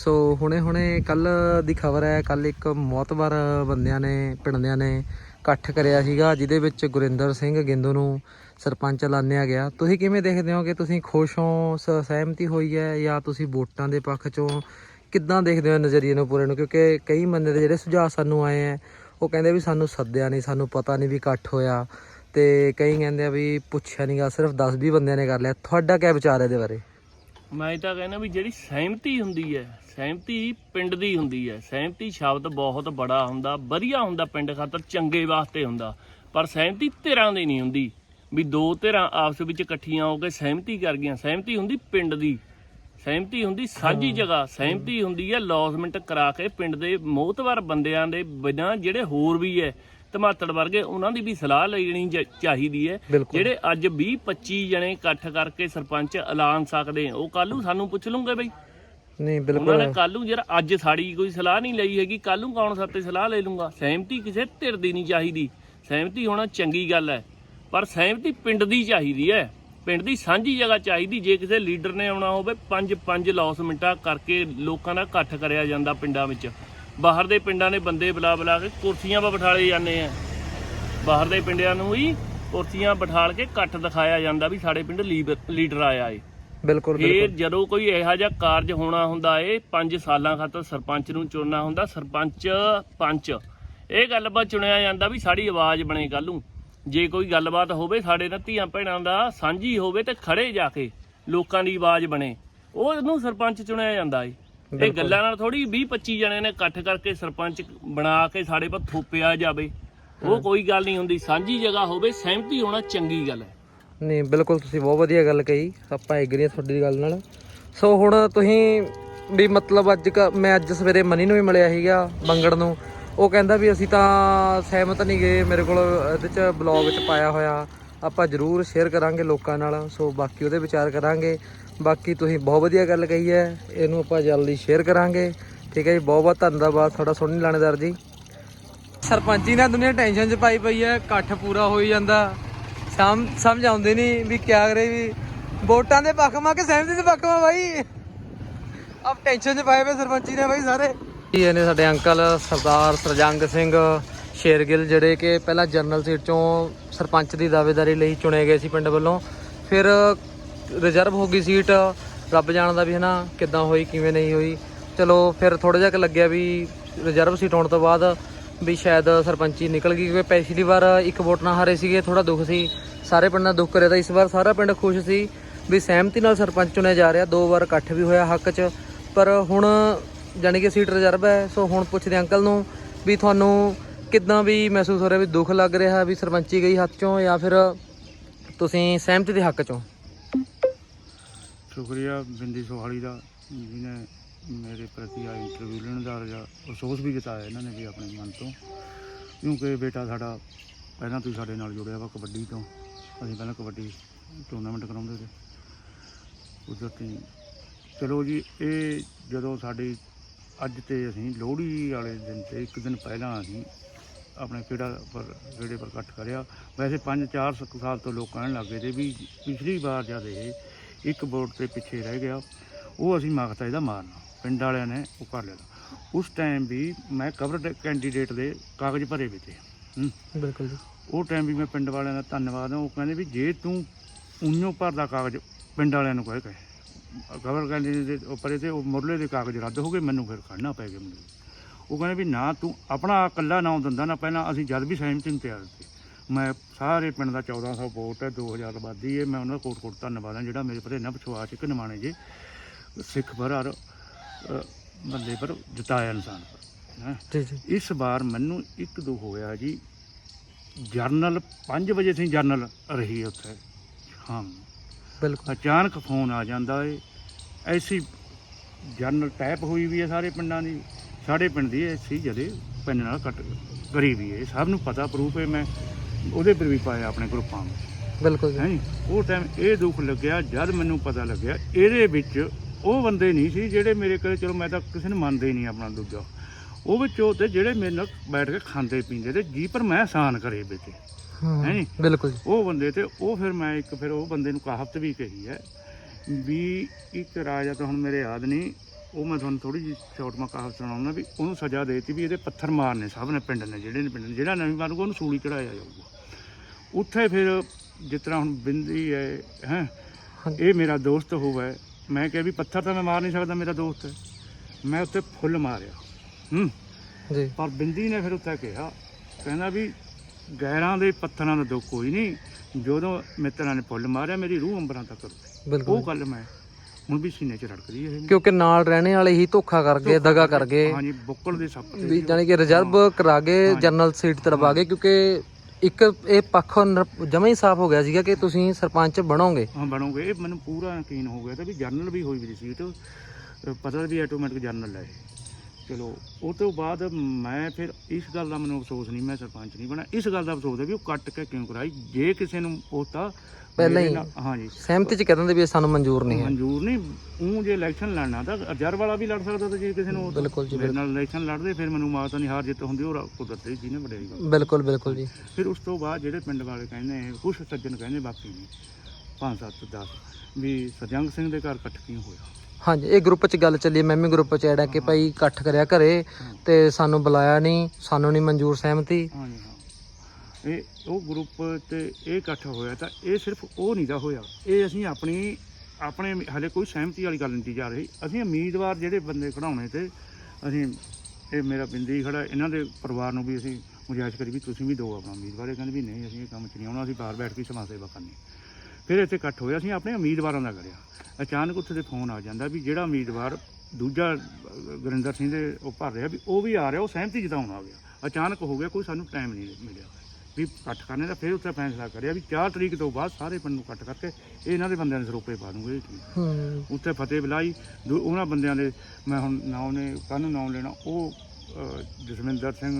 ਸੋ ਹੁਣੇ ਹੁਣੇ ਕੱਲ ਦੀ ਖਬਰ ਹੈ ਕੱਲ ਇੱਕ ਮੌਤਬਰ ਬੰਦਿਆਂ ਨੇ ਪਿੰਡਿਆਂ ਨੇ ਇਕੱਠ ਕਰਿਆ ਸੀਗਾ, ਜਿਹਦੇ ਵਿੱਚ ਗੁਰਿੰਦਰ ਸਿੰਘ ਗਿੰਦੂ ਨੂੰ ਸਰਪੰਚ ਐਲਾਨਿਆ ਗਿਆ। ਤੁਸੀਂ ਕਿਵੇਂ ਦੇਖਦੇ ਹੋ ਕਿ ਤੁਸੀਂ ਖੁਸ਼ ਹੋ ਸਹਿਮਤੀ ਹੋਈ ਹੈ, ਜਾਂ ਤੁਸੀਂ ਵੋਟਾਂ ਦੇ ਪੱਖ ਚੋਂ ਕਿੱਦਾਂ ਦੇਖਦੇ ਹੋ ਨਜ਼ਰੀਏ ਨੂੰ ਪੂਰੇ ਨੂੰ? ਕਿਉਂਕਿ ਕਈ ਬੰਦੇ ਦੇ ਜਿਹੜੇ ਸੁਝਾਅ ਸਾਨੂੰ ਆਏ ਆ ਉਹ ਕਹਿੰਦੇ ਵੀ ਸਾਨੂੰ ਸੱਦਿਆ ਨਹੀਂ, ਸਾਨੂੰ ਪਤਾ ਨਹੀਂ ਵੀ ਇਕੱਠ ਹੋਇਆ। ਤੇ ਕਈ ਕਹਿੰਦੇ ਆ ਵੀ ਪੁੱਛਿਆ ਨਹੀਂਗਾ ਸਿਰਫ 10 20 ਬੰਦਿਆਂ ਨੇ ਕਰ ਲਿਆ। ਤੁਹਾਡਾ ਕੀ ਵਿਚਾਰ ਹੈ ਇਹਦੇ ਬਾਰੇ? ਮੈਂ ਤਾਂ ਕਹਿੰਦਾ ਵੀ ਜਿਹੜੀ ਸਹਿਮਤੀ ਹੁੰਦੀ ਹੈ ਸਹਿਮਤੀ ਪਿੰਡ ਦੀ ਹੁੰਦੀ ਹੈ ਸਹਿਮਤੀ ਸ਼ਬਦ ਬਹੁਤ ਬੜਾ ਹੁੰਦਾ ਵਧੀਆ ਹੁੰਦਾ ਪਿੰਡ ਖਾਤਰ ਚੰਗੇ ਵਾਸਤੇ ਹੁੰਦਾ ਪਰ ਸਹਿਮਤੀ ਧਿਰਾਂ ਦੀ ਨਹੀਂ ਹੁੰਦੀ ਵੀ ਦੋ ਧਿਰਾਂ ਆਪਸ ਵਿੱਚ ਇਕੱਠੀਆਂ ਹੋ ਕੇ ਸਹਿਮਤੀ ਕਰ ਗਈਆਂ ਸਹਿਮਤੀ ਹੁੰਦੀ ਪਿੰਡ ਦੀ ਸਹਿਮਤੀ ਹੁੰਦੀ ਸਾਂਝੀ ਜਗ੍ਹਾ ਸਹਿਮਤੀ ਹੁੰਦੀ ਹੈ ਲੌਸਮੈਂਟ ਕਰਾ ਕੇ ਪਿੰਡ ਦੇ ਮੋਹਤਵਰ ਬੰਦਿਆਂ ਦੇ ਬਿਨਾਂ ਜਿਹੜੇ ਹੋਰ ਵੀ ਹੈ ਧਮਾਤੜ ਵਰਗੇ ਉਹਨਾਂ ਦੀ ਵੀ ਸਲਾਹ ਲੈਣੀ ਚਾਹੀਦੀ ਹੈ। ਬਿਲਕੁਲ। ਜਿਹੜੇ ਅੱਜ 20 25 ਜਣੇ ਇਕੱਠ ਕਰਕੇ ਸਰਪੰਚ ਐਲਾਨ ਸਕਦੇ ਆ, ਉਹ ਕੱਲ ਨੂੰ ਸਾਨੂੰ ਪੁੱਛ ਲੂਗੇ ਬਈ। ਨਹੀਂ ਉਹਨਾਂ ਬਿਲਕੁਲ। ਨੇ ਕੱਲ ਨੂੰ ਜਿਹੜਾ ਅੱਜ ਸਾਡੀ ਕੋਈ ਸਲਾਹ ਨਹੀਂ ਲਈ ਹੈਗੀ ਕੱਲ ਨੂੰ ਕੌਣ ਸਾਤੇ ਸਲਾਹ ਲੈ ਲੂੰਗਾ? ਸਹਿਮਤੀ ਕਿਸੇ ਧਿਰ ਦੀ ਨਹੀਂ ਚਾਹੀਦੀ। ਸਹਿਮਤੀ ਹੋਣਾ ਚੰਗੀ ਗੱਲ ਹੈ ਪਰ ਸਹਿਮਤੀ ਪਿੰਡ ਦੀ ਚਾਹੀਦੀ ਹੈ। ਪਿੰਡ ਦੀ ਸਾਂਝੀ ਜਗ੍ਹਾ ਚਾਹੀਦੀ ਜੇ ਕਿਸੇ ਲੀਡਰ ਨੇ ਆਉਣਾ ਹੋਵੇ ਪੰਜ ਪੰਜ ਲੌਸਮੈਂਟਾਂ ਕਰਕੇ ਲੋਕਾਂ ਦਾ ਇਕੱਠ ਕਰਿਆ ਜਾਂਦਾ ਪਿੰਡਾਂ ਵਿੱਚ। ਬਾਹਰ ਦੇ ਪਿੰਡਾਂ ਨੇ ਬੰਦੇ ਬੁਲਾ ਬੁਲਾ ਕੇ ਕੁਰਸੀਆਂ 'ਤੇ ਬਿਠਾਲੇ ਜਾਂਦੇ ਆ। ਬਾਹਰ ਦੇ ਪਿੰਡਾਂ ਨੂੰ ਵੀ ਕੁਰਸੀਆਂ ਬਿਠਾਲ ਕੇ ਇਕੱਠ ਦਿਖਾਇਆ ਜਾਂਦਾ ਵੀ ਸਾਡੇ ਪਿੰਡ ਲੀਡਰ- ਆਇਆ ਏ। ਬਿਲਕੁਲ ਬਿਲਕੁਲ। ਜਦੋਂ ਕੋਈ ਇਹੋ ਜਿਹਾ ਕਾਰਜ ਹੋਣਾ ਹੁੰਦਾ ਏ 5 ਸਾਲਾਂ ਖਾਤਰ ਸਰਪੰਚ ਨੂੰ ਚੁਣਨਾ ਹੁੰਦਾ ਸਰਪੰਚ ਪੰਚ। ਇਹ ਗੱਲਬਾਤ ਚੁਣਿਆ ਜਾਂਦਾ ਵੀ ਸਾਡੀ ਆਵਾਜ਼ ਬਣੇ ਕੱਲ ਨੂੰ। ਜੇ ਕੋਈ ਗੱਲਬਾਤ ਹੋਵੇ ਸਾਡੇ ਨਾਲ ਧੀਆਂ ਭੈਣਾਂ ਦਾ ਸਾਂਝੀ ਹੋਵੇ ਤੇ ਖੜੇ ਜਾ ਕੇ ਲੋਕਾਂ ਦੀ ਆਵਾਜ਼ ਬਣੇ। ਉਹ ਇਹਨੂੰ ਸਰਪੰਚ ਚੁਣਿਆ ਜਾਂਦਾ ਏ। ਇਹ। ਗੱਲਾਂ ਨਾਲ ਥੋੜੀ 20 25 ਜਣੇ ਨੇ ਇਕੱਠ ਕਰਕੇ ਸਰਪੰਚ ਬਣਾ ਕੇ ਸਾਡੇ ਪਰ ਥੋਪਿਆ ਜਾਵੇ। ਉਹ ਕੋਈ ਗੱਲ ਨਹੀਂ ਹੁੰਦੀ ਸਾਂਝੀ ਜਗ੍ਹਾ ਹੋਵੇ ਸਹਿਮਤੀ ਹੋਣਾ ਚੰਗੀ ਗੱਲ ਹੈ। ਨਹੀਂ ਬਿਲਕੁਲ ਤੁਸੀਂ ਬਹੁਤ ਵਧੀਆ ਗੱਲ ਕਹੀ ਆਪਾਂ ਐਗਰੀ ਹਾਂ ਤੁਹਾਡੀ ਗੱਲ ਨਾਲ। ਸੋ ਹੁਣ ਤੁਸੀਂ ਵੀ ਮਤਲਬ ਅੱਜ ਕ- ਮੈਂ ਅੱਜ ਸਵੇਰੇ ਮਨੀ ਨੂੰ ਵੀ ਮਿਲਿਆ ਸੀਗਾ ਬੰਗੜ ਨੂੰ। ਉਹ ਕਹਿੰਦਾ ਵੀ ਅਸੀਂ ਤਾਂ ਸਹਿਮਤ ਨਹੀਂ ਗਏ ਮੇਰੇ ਕੋਲ ਇਹਦੇ ਚ ਬਲੌਗ ਚ ਪਾਇਆ ਹੋਇਆ। ਆਪਾਂ ਜ਼ਰੂਰ ਸ਼ੇਅਰ ਕਰਾਂਗੇ ਲੋਕਾਂ ਨਾਲ ਸੋ ਬਾਕੀ ਉਹਦੇ ਵਿਚਾਰ ਕਰਾਂਗੇ। ਬਾਕੀ ਤੁਸੀਂ ਬਹੁਤ ਵਧੀਆ ਗੱਲ ਕਹੀ ਹੈ ਇਹਨੂੰ ਆਪਾਂ ਜਲਦੀ ਸ਼ੇਅਰ ਕਰਾਂਗੇ। ਠੀਕ ਹੈ ਜੀ ਬਹੁਤ ਬਹੁਤ ਧੰਨਵਾਦ ਤੁਹਾਡਾ ਸੋਹਣੀ ਲਾਣੇਦਾਰ ਜੀ। ਸਰਪੰਚੀ ਨਾਲ ਦੁਨੀਆ ਟੈਨਸ਼ਨ 'ਚ ਪਾਈ ਪਈ ਹੈ ਇਕੱਠ ਪੂਰਾ ਹੋਈ ਜਾਂਦਾ। ਸਮ ਸਮਝ ਆਉਂਦੇ ਨਹੀਂ ਵੀ ਕਿਆ ਕਰੇ ਵੀ। ਵੋਟਾਂ ਦੇ ਪੱਖ ਮਾ ਕੇ ਸਹਿਮਤੀ ਦੇ ਪੱਖ ਮਾ ਬਾਈ? ਅਬ ਟੈਨਸ਼ਨ 'ਚ ਪਾਏ ਪਏ ਸਰਪੰਚੀ ਨੇ ਬਾਈ ਸਾਰੇ। ਇਹ ਨੇ ਸਾਡੇ ਅੰਕਲ ਸਰਦਾਰ ਸਰਜੰਗ ਸਿੰਘ ਸ਼ੇਰਗਿੱਲ ਜਿਹੜੇ ਕਿ ਪਹਿਲਾਂ ਜਨਰਲ ਸੀਟ ਚੋਂ ਸਰਪੰਚ ਦੀ ਦਾਅਵੇਦਾਰੀ ਲਈ ਚੁਣੇ ਗਏ ਸੀ ਪਿੰਡ ਵੱਲੋਂ। ਫਿਰ ਰਿਜ਼ਰਵ ਹੋ ਗਈ ਸੀਟ, ਰੱਬ ਜਾਣਦਾ ਵੀ ਹਨਾ ਕਿੱਦਾਂ ਹੋਈ, ਕਿਵੇਂ ਨਹੀਂ ਹੋਈ। ਚਲੋ ਫਿਰ ਥੋੜਾ ਜਿਹਾ ਕੁ ਲੱਗਿਆ ਵੀ ਰਿਜ਼ਰਵ ਸੀਟ ਹੋਣ ਤੋਂ ਬਾਅਦ ਵੀ ਸ਼ਾਇਦ ਸਰਪੰਚੀ ਨਿਕਲ ਗਈ, ਕਿਉਂਕਿ ਪਿਛਲੀ ਵਾਰ ਇੱਕ ਵੋਟ ਨਾਲ ਹਾਰੇ ਸੀਗੇ ਥੋੜਾ ਦੁੱਖ ਸੀ। ਸਾਰੇ ਪਿੰਡ ਨਾਲ ਦੁੱਖ ਕਰਿਆ ਤਾਂ ਇਸ ਵਾਰ ਸਾਰਾ ਪਿੰਡ ਖੁਸ਼ ਸੀ ਵੀ ਸਹਿਮਤੀ ਨਾਲ ਸਰਪੰਚ ਚੁਣਿਆ ਜਾ ਰਿਹਾ, ਦੋ ਵਾਰ ਇਕੱਠ ਵੀ ਹੋਇਆ ਹੱਕ 'ਚ। ਪਰ ਹੁਣ ਜਾਣੀ ਕਿ ਸੀਟ ਰਿਜ਼ਰਵ ਹੈ, ਸੋ ਹੁਣ ਪੁੱਛਦੇ ਅੰਕਲ ਨੂੰ ਵੀ ਤੁਹਾਨੂੰ ਕਿੱਦਾਂ ਵੀ ਮਹਿਸੂਸ ਹੋ ਰਿਹਾ, ਵੀ ਦੁੱਖ ਲੱਗ ਰਿਹਾ ਵੀ ਸਰਪੰਚੀ ਗਈ ਹੱਥ 'ਚੋਂ ਜਾਂ ਫਿਰ ਤੁਸੀਂ ਸਹਿਮਤੀ ਦੇ ਹੱਕ 'ਚੋਂ? ਸ਼ੁਕਰੀਆ ਬਿੰਦੀ ਸੋਹਾਲੀ ਦਾ, ਜਿਹਨੇ ਮੇਰੇ ਪ੍ਰਤੀ ਆ ਇੰਟਰਵਿਊ ਲੈਣ ਦਾ ਜਾਂ ਅਫਸੋਸ ਵੀ ਜਤਾਇਆ ਇਹਨਾਂ ਨੇ ਵੀ ਆਪਣੇ ਮਨ ਤੋਂ। ਕਿਉਂਕਿ ਬੇਟਾ ਸਾਡਾ, ਪਹਿਲਾਂ ਤੋਂ ਹੀ ਸਾਡੇ ਨਾਲ ਜੁੜਿਆ ਵਾ ਕਬੱਡੀ ਤੋਂ। ਅਸੀਂ ਪਹਿਲਾਂ ਕਬੱਡੀ ਟੂਰਨਾਮੈਂਟ ਕਰਾਉਂਦੇ ਸੀ ਕੁਦਰਤੀ ਚਲੋ ਜੀ, ਇਹ ਜਦੋਂ ਸਾਡੀ, ਅੱਜ ਤੇ ਅਸੀਂ ਲੋਹੜੀ ਵਾਲੇ ਦਿਨ ਤੇ, ਇੱਕ ਦਿਨ ਪਹਿਲਾਂ ਅਸੀਂ ਆਪਣੇ ਕਿਹੜਾ ਪਰ ਕਿਹੜੇ ਪਰ ਇਕੱਠ ਕਰਿਆ। ਵੈਸੇ 5-4 ਸਾਲ ਤੋਂ ਲੋਕ ਕਹਿਣ ਲੱਗੇ ਤੇ ਵੀ ਪਿਛਲੀ ਵਾਰ ਜਦ ਇਹ ਇੱਕ ਵੋਟ ਤੇ ਪਿੱਛੇ ਰਹਿ ਗਿਆ। ਉਹ ਅਸੀਂ ਮਗਤਾ ਇਹਦਾ ਮਾਰਨਾ ਪਿੰਡ ਵਾਲਿਆਂ ਨੇ ਉਹ ਕਰ ਲਿਆ। ਉਸ ਟਾਈਮ ਵੀ ਮੈਂ ਕਵਰ ਕੈਂਡੀਡੇਟ ਦੇ ਕਾਗਜ਼ ਭਰੇ ਵੇ ਤੇ ਹੂੰ। ਬਿਲਕੁਲ ਜੀ। ਉਹ ਟਾਈਮ ਵੀ ਮੈਂ ਪਿੰਡ ਵਾਲਿਆਂ ਦਾ ਧੰਨਵਾਦ ਹਾਂ। ਉਹ ਕਹਿੰਦੇ ਵੀ ਜੇ ਤੂੰ ਉਨੋਂ ਭਰਦਾ ਕਾਗਜ਼ ਪਿੰਡ ਵਾਲਿਆਂ ਨੂੰ ਕਹੇ ਕਹੇ ਖਬਰ ਕਹਿੰਦੇ ਦੇ ਉੱਪਰ ਤੇ ਉਹ ਮੁਰਲੇ ਦੇ ਕਾਗਜ਼ ਰੱਦ ਹੋ ਗਏ ਮੈਨੂੰ ਫਿਰ ਖੜਨਾ ਪੈ ਗਿਆ ਮੈਨੂੰ ਉਹ ਕਹਿੰਦੇ ਵੀ ਨਾ ਤੂੰ ਆਪਣਾ ਇਕੱਲਾ ਨਾਮ ਦਿੰਦਾ ਨਾ ਪਹਿਲਾਂ ਅਸੀਂ ਜਦ ਵੀ ਸਹਿਮਤੀ ਨੂੰ ਤਿਆਰ ਸੀ ਮੈਂ ਸਾਰੇ ਪਿੰਡ ਦਾ 1400 ਵੋਟ ਹੈ 2000 ਆਬਾਦੀ ਹੈ। ਮੈਂ ਉਹਨਾਂ ਦਾ ਕੋਟ ਕੋਟ ਧੰਨਵਾਦ ਹਾਂ ਜਿਹੜਾ ਮੇਰੇ ਭਰੇ ਨਾ ਵਿਸ਼ਵਾਸ ਇੱਕ ਨਿਮਾਣੇ ਜੇ ਸਿੱਖ ਭਰ ਬੰਦੇ ਪਰ ਜਿਤਾਇਆ ਇਨਸਾਨ ਪਰ ਹੈਂ। ਜੀ ਜੀ। ਇਸ ਵਾਰ ਮੈਨੂੰ ਇੱਕ ਦੋ ਹੋਇਆ ਜੀ ਜਰਨਲ 5 ਵਜੇ ਸੀ ਜਰਨਲ ਰਹੀ ਉੱਥੇ ਹਾਂ ਬਿਲਕੁਲ। ਅਚਾਨਕ ਫੋਨ ਆ ਜਾਂਦਾ ਏ ਐਸੀ ਜਰਨਲ ਟੈਪ ਹੋਈ ਵੀ ਹੈ ਸਾਰੇ ਪਿੰਡਾਂ ਦੀ ਸਾਡੇ ਪਿੰਡ ਦੀ ਐਸੀ ਜਦੇ ਪਿੰਡ ਨਾਲ ਕੱਟ ਵੀ ਹੈ। ਸਭ ਨੂੰ ਪਤਾ ਪ੍ਰੂਫ ਹੈ ਮੈਂ ਉਹਦੇ ਪਰ ਵੀ ਪਾਇਆ ਆਪਣੇ ਗਰੁੱਪਾਂ ਵਿੱਚ। ਬਿਲਕੁਲ ਜੀ। ਹੈ ਉਹ ਟਾਈਮ ਇਹ ਦੁੱਖ ਲੱਗਿਆ ਜਦ ਮੈਨੂੰ ਪਤਾ ਲੱਗਿਆ ਇਹਦੇ ਵਿੱਚ ਉਹ ਬੰਦੇ ਨਹੀਂ ਸੀ ਜਿਹੜੇ ਮੇਰੇ ਕੋਲ ਚਲੋ ਮੈਂ ਤਾਂ ਕਿਸੇ ਨੂੰ ਮੰਨਦਾ ਹੀ ਨਹੀਂ ਆਪਣਾ ਦੂਜਾ। ਉਹ ਵਿੱਚ ਉਹ ਤੇ ਜਿਹੜੇ ਮੇਰੇ ਨਾਲ ਬੈਠ ਕੇ ਖਾਂਦੇ ਪੀਂਦੇ ਤੇ ਜੀ ਪਰ ਮੈਂ ਆਸਾਨ ਕਰੇ ਵਿੱਚ ਹਾਂ, ਹੈ ਨੀ? ਬਿਲਕੁਲ ਜੀ। ਉਹ ਬੰਦੇ ਤੇ ਉਹ ਫਿਰ ਮੈਂ ਇੱਕ ਫਿਰ ਉਹ ਬੰਦੇ ਨੂੰ ਕਹਾਵਤ ਵੀ ਕਹੀ ਹੈ ਵੀ ਇੱਕ ਰਾਜਾ ਤਾਂ ਹੁਣ ਮੇਰੇ ਯਾਦ ਨਹੀਂ ਉਹ ਮੈਂ ਤੁਹਾਨੂੰ ਥੋੜੀ ਜਿਹੀ ਸ਼ਾਰਟ ਮਾ ਕਹਾਵਤ ਸੁਣਾਉਣਾ ਵੀ ਉਹਨੂੰ ਸਜ਼ਾ ਦੇਤੀ ਵੀ ਇਹਦੇ ਪੱਥਰ ਮਾਰਨੇ ਸਭ ਨੇ ਪਿੰਡ ਨੇ ਜਿਹੜੇ ਨੇ ਪਿੰਡ ਨੇ ਜਿਹੜਾ ਨਹੀਂ ਮਾਰੂਗਾ ਉਹਨੂੰ ਸੂਲੀ ਚੜਾਇਆ ਜਾਊਗਾ। ਉੱਥੇ ਫਿਰ ਜਿਸ ਤਰ੍ਹਾਂ ਹੁਣ ਬਿੰਦੀ ਹੈ ਹੈ। ਇਹ ਮੇਰਾ ਦੋਸਤ ਹੋਵੇ ਮੈਂ ਕਿਹਾ ਵੀ ਪੱਥਰ ਤਾਂ ਮੈਂ ਮਾਰ ਨਹੀਂ ਸਕਦਾ ਮੇਰਾ ਦੋਸਤ। ਹੈ ਮੈਂ ਉੱਤੇ ਫੁੱਲ ਮਾਰਿਆ ਹੂੰ। ਜੀ। ਪਰ ਬਿੰਦੀ ਨੇ ਫਿਰ ਉੱਤੇ ਕਿਹਾ ਕਹਿੰਦਾ ਵੀ ਗੈਰਾਂ ਦੇ ਪੱਥਰਾਂ ਦਾ ਦੁੱਖ ਕੋਈ ਨਹੀਂ ਜਦੋਂ ਮਿੱਤਰਾਂ ਨੇ ਫੁੱਲ ਮਾਰਿਆ ਮੇਰੀ ਰੂਹ ਅੰਬਰਾਂ ਤੱਕ ਉਹ ਗੱਲ ਮੈਂ ਹੁਣ ਵੀ ਸੀਨੇ 'ਚ ਰੜਕਦੀ ਹੈ ਕਿਉਂਕਿ ਨਾਲ ਰਹਿਣੇ ਵਾਲੇ ਹੀ ਧੋਖਾ ਕਰ ਗਏ ਦਗਾ ਕਰ ਗਏ। ਹਾਂਜੀ ਬੁੱਕਲ ਦੇ ਸੱਪ ਤੇ ਵੀ ਜਾਣੀ ਕਿ ਰਿਜ਼ਰਵ ਕਰਾ ਕੇ ਜਨਰਲ ਸੀਟ ਤੜਵਾ ਗਏ ਕਿਉਂਕਿ ਇੱਕ ਇਹ ਪੱਖ ਜਮਾ ਹੀ ਸਾਫ਼ ਹੋ ਗਿਆ ਸੀਗਾ ਕਿ ਤੁਸੀਂ ਸਰਪੰਚ ਬਣੋਗੇ। ਹਾਂ ਬਣੋਗੇ। ਇਹ ਮੈਨੂੰ ਪੂਰਾ ਯਕੀਨ ਹੋ ਗਿਆ ਤਾਂ ਵੀ ਜਰਨਲ ਵੀ ਹੋਈ ਵੀ ਸੀਟ। ਪਤਾ ਵੀ ਆਟੋਮੈਟਿਕ ਜਰਨਲ ਹੈ ਇਹ। ਚਲੋ ਉਹ ਤੋਂ ਬਾਅਦ ਮੈਂ ਫਿਰ ਇਸ ਗੱਲ ਦਾ ਮੈਨੂੰ ਅਫਸੋਸ ਨਹੀਂ ਮੈਂ ਸਰਪੰਚ ਨਹੀਂ ਬਣਾ। ਇਸ ਗੱਲ ਦਾ ਅਫਸੋਸ ਹੈ ਵੀ ਉਹ ਕੱਟ ਕੇ ਕਿਉਂ ਕਰਾਈ? ਜੇ ਕਿਸੇ ਨੂੰ ਉਹ ਤਾਂ ਪਹਿਲਾਂ ਹੀ। ਹਾਂਜੀ। ਸਹਿਮਤੀ ਚ ਕਹਿ ਦਿੰਦੇ ਵੀ ਇਹ ਸਾਨੂੰ ਮਨਜ਼ੂਰ ਨਹੀਂ ਹੈ। ਮਨਜ਼ੂਰ ਨਹੀਂ। ਉਹ ਜੇ ਇਲੈਕਸ਼ਨ ਲੜਨਾ ਤਾਂ ਰਿਜ਼ਰਵ ਵਾਲਾ ਵੀ ਲੜ ਸਕਦਾ ਤਾਂ ਜੇ ਕਿਸੇ ਨੂੰ ਬਿਲਕੁਲ ਜੀ ਮੇਰੇ ਨਾਲ ਇਲੈਕਸ਼ਨ ਲੜਦੇ ਫਿਰ ਮੈਨੂੰ ਮਾਤਾ ਨਹੀਂ ਹਾਰ ਜਿੱਤ ਹੁੰਦੀ ਉਹ ਕੁਦਰਤੀ ਜੀ ਨੇ ਗੱਲ। ਬਿਲਕੁਲ ਬਿਲਕੁਲ ਜੀ। ਫਿਰ ਉਸ ਤੋਂ ਬਾਅਦ ਜਿਹੜੇ ਪਿੰਡ ਵਾਲੇ ਕਹਿੰਦੇ ਕੁਝ ਸੱਜਣ ਕਹਿੰਦੇ ਬਾਕੀ ਨਹੀਂ ਪੰਜ ਸੱਤ 10 ਵੀ ਸਰਜੰਗ ਸਿੰਘ ਦੇ ਘਰ ਇਕੱਠ ਕਿਉਂ ਹੋਇਆ? ਹਾਂਜੀ, ਇਹ ਗਰੁੱਪ ਚ ਗੱਲ ਚੱਲੀ, ਮੈਂ ਵੀ ਗਰੁੱਪ ਚ ਐਡ ਆ ਕਿ ਭਾਈ ਇਕੱਠ ਕਰਿਆ ਘਰੇ ਤੇ ਸਾਨੂੰ ਬੁਲਾਇਆ ਨਹੀਂ ਸਾਨੂੰ ਨਹੀਂ ਮਨਜ਼ੂਰ ਸਹਿਮਤੀ। ਹਾਂਜੀ, ਹਾਂ। ਇਹ, ਉਹ ਗਰੁੱਪ ਤੇ ਇਹ ਇਕੱਠ ਹੋਇਆ ਤਾਂ ਇਹ ਸਿਰਫ ਉਹ ਨਹੀਂ ਦਾ ਹੋਇਆ। ਇਹ ਅਸੀਂ ਆਪਣੀ, ਆਪਣੇ ਹਲੇ ਕੋਈ ਸਹਿਮਤੀ ਵਾਲੀ ਗੱਲ ਨਹੀਂ ਜਾ ਰਹੀ। ਅਸੀਂ ਉਮੀਦਵਾਰ ਜਿਹੜੇ ਬੰਦੇ ਖੜਾਉਣੇ ਤੇ ਅਸੀਂ, ਇਹ ਮੇਰਾ ਬਿੰਦੀ ਖੜਾ, ਇਹਨਾਂ ਦੇ ਪਰਿਵਾਰ ਨੂੰ ਵੀ ਅਸੀਂ ਗੁਜ਼ਾਰਿਸ਼ ਕਰੀ ਵੀ ਤੁਸੀਂ ਵੀ ਦਿਓ ਆਪਣਾ ਉਮੀਦਵਾਰ। ਇਹ ਕਹਿੰਦੇ ਵੀ ਨਹੀਂ, ਅਸੀਂ ਇਹ ਕੰਮ 'ਚ ਨਹੀਂ ਆਉਣਾ, ਅਸੀਂ ਬਾਹਰ ਬੈਠ ਕੇ ਸਮਾਜ ਸੇਵਾ ਕਰਨੀ। ਫਿਰ ਇੱਥੇ ਇਕੱਠ ਹੋਇਆ ਅਸੀਂ ਆਪਣੇ ਉਮੀਦਵਾਰਾਂ ਦਾ ਕਰਿਆ। ਅਚਾਨਕ ਉੱਥੇ ਦੇ ਫੋਨ ਆ ਜਾਂਦਾ ਵੀ ਜਿਹੜਾ ਉਮੀਦਵਾਰ ਦੂਜਾ ਗੁਰਿੰਦਰ ਸਿੰਘ ਦੇ ਉਹ ਭਰ ਰਿਹਾ ਵੀ ਉਹ ਵੀ ਆ ਰਿਹਾ ਉਹ ਸਹਿਮਤੀ ਜਤਾਉਣ ਆ ਗਿਆ। ਅਚਾਨਕ ਹੋ ਗਿਆ ਕੋਈ ਸਾਨੂੰ ਟਾਈਮ ਨਹੀਂ ਮਿਲਿਆ। ਵੀ ਇਕੱਠ ਕਰਨੇ ਦਾ ਫਿਰ ਉੱਥੇ ਫੈਸਲਾ ਕਰਿਆ ਵੀ 4 ਤਰੀਕ ਤੋਂ ਬਾਅਦ ਸਾਰੇ ਪਿੰਡ ਨੂੰ ਇਕੱਠ ਕਰਕੇ ਇਹ ਇਹਨਾਂ ਦੇ ਬੰਦਿਆਂ ਦੇ ਸਰੋਪੇ ਪਾ ਦੂੰਗੇ ਉੱਥੇ ਫਤਿਹ ਬੁਲਾਈ ਉਹਨਾਂ ਬੰਦਿਆਂ ਦੇ ਮੈਂ ਹੁਣ ਨਾਮ ਨੇ ਕਾਹਨੂੰ ਨਾਮ ਲੈਣਾ ਉਹ ਜਸਵਿੰਦਰ ਸਿੰਘ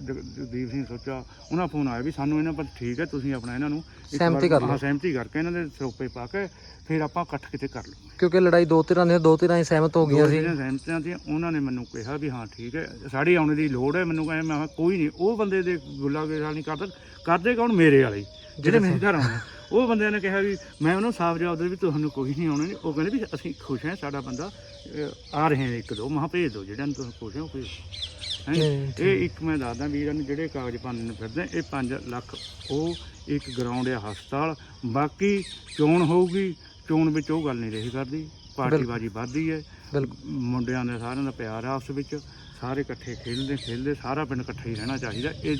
ਜਗਦੀਪ ਸਿੰਘ ਸੋਚਾ ਉਹਨਾਂ ਫੋਨ ਆਇਆ ਵੀ ਸਾਨੂੰ ਇਹਨਾਂ ਪਰ ਠੀਕ ਹੈ ਤੁਸੀਂ ਆਪਣਾ ਇਹਨਾਂ ਨੂੰ ਇੱਕ ਸਹਿਮਤੀ ਵਾਰ- ਕਰ ਲਓ। ਹਾਂ, ਸਹਿਮਤੀ ਕਰਕੇ ਇਹਨਾਂ ਦੇ ਸਰੋਪੇ ਪਾ ਕੇ ਫਿਰ ਆਪਾਂ ਇਕੱਠ ਕਿਤੇ ਕਰ ਲਵਾਂਗੇ ਕਿਉਂਕਿ ਲੜਾਈ ਦੋ ਧਿਰਾਂ ਦੀ ਦੋ ਧਿਰਾਂ ਹੀ ਸਹਿਮਤ ਹੋ ਗਈਆਂ ਦੋ ਸੀ। ਜਿਹੜੀਆਂ ਸਹਿਮਤੀਆਂ ਸੀ ਉਹਨਾਂ ਨੇ ਮੈਨੂੰ ਕਿਹਾ ਵੀ ਹਾਂ ਠੀਕ ਹੈ ਸਾਡੀ ਆਉਣੇ ਦੀ ਲੋੜ ਹੈ ਮੈਨੂੰ ਕਹਿੰਦੇ ਮੈਂ ਕਿਹਾ ਕੋਈ ਨਹੀਂ ਉਹ ਬੰਦੇ ਦੇ ਗੁੱਲਾ ਕੇ ਨਹੀਂ ਕਰਦਾ ਕਰਦੇ ਕੌਣ? ਮੇਰੇ ਵਾਲੇ ਹੀ, ਜਿਹੜੇ ਮੇਰੇ ਘਰ ਆਉਣੇ। ਉਹ ਬੰਦਿਆਂ ਨੇ ਕਿਹਾ ਵੀ ਮੈਂ ਉਹਨੂੰ ਸਾਫ਼ ਜਵਾਬ ਦੇ ਵੀ ਤੁਹਾਨੂੰ ਕੋਈ ਨਹੀਂ ਆਉਣਾ ਨਹੀਂ ਉਹ ਕਹਿੰਦੇ ਵੀ ਅਸੀਂ ਖੁਸ਼ ਹਾਂ ਸਾਡਾ ਬੰਦਾ ਅਹ, ਆ ਰਹੇ ਨੇ ਇੱਕ ਦੋ ਮਹਾ ਭੇਜ ਦਿਓ ਜਿਹੜਿਆਂ ਨੂੰ ਤੁਸੀਂ ਖੁਸ਼ ਹੋ ਹੈਂ। ਹੂੰ, ਇਹ ਇੱਕ ਮੈਂ ਦੱਸਦਾ ਵੀਰਾਂ ਨੂੰ ਜਿਹੜੇ ਕਾਗਜ਼ ਪਾਣੇ ਨੂੰ ਫਿਰਦੇ ਇਹ 5 ਲੱਖ ਉਹ ਇੱਕ ਗਰਾਊਂਡ ਆ ਹਸਪਤਾਲ। ਬਾਕੀ ਚੋਣ ਹੋਊਗੀ ਚੋਣ ਵਿੱਚ ਉਹ ਗੱਲ ਨਹੀਂ ਰਹੀ ਕਰਦੀ। ਪਾਰਟੀਬਾਜੀ ਵੱਧਦੀ ਹੈ। ਬਿਲਕੁਲ। ਮੁੰਡਿਆਂ ਦੇ ਸਾਰਿਆਂ ਦਾ ਪਿਆਰ ਆ ਆਪਸ ਵਿੱਚ। ਸਾਰੇ ਇਕੱਠੇ ਖੇਡਦੇ ਖੇਡਦੇ ਸਾਰਾ ਪਿੰਡ ਇਕੱਠਾ ਹੀ ਰਹਿਣਾ ਚਾਹੀਦਾ। ਇਹ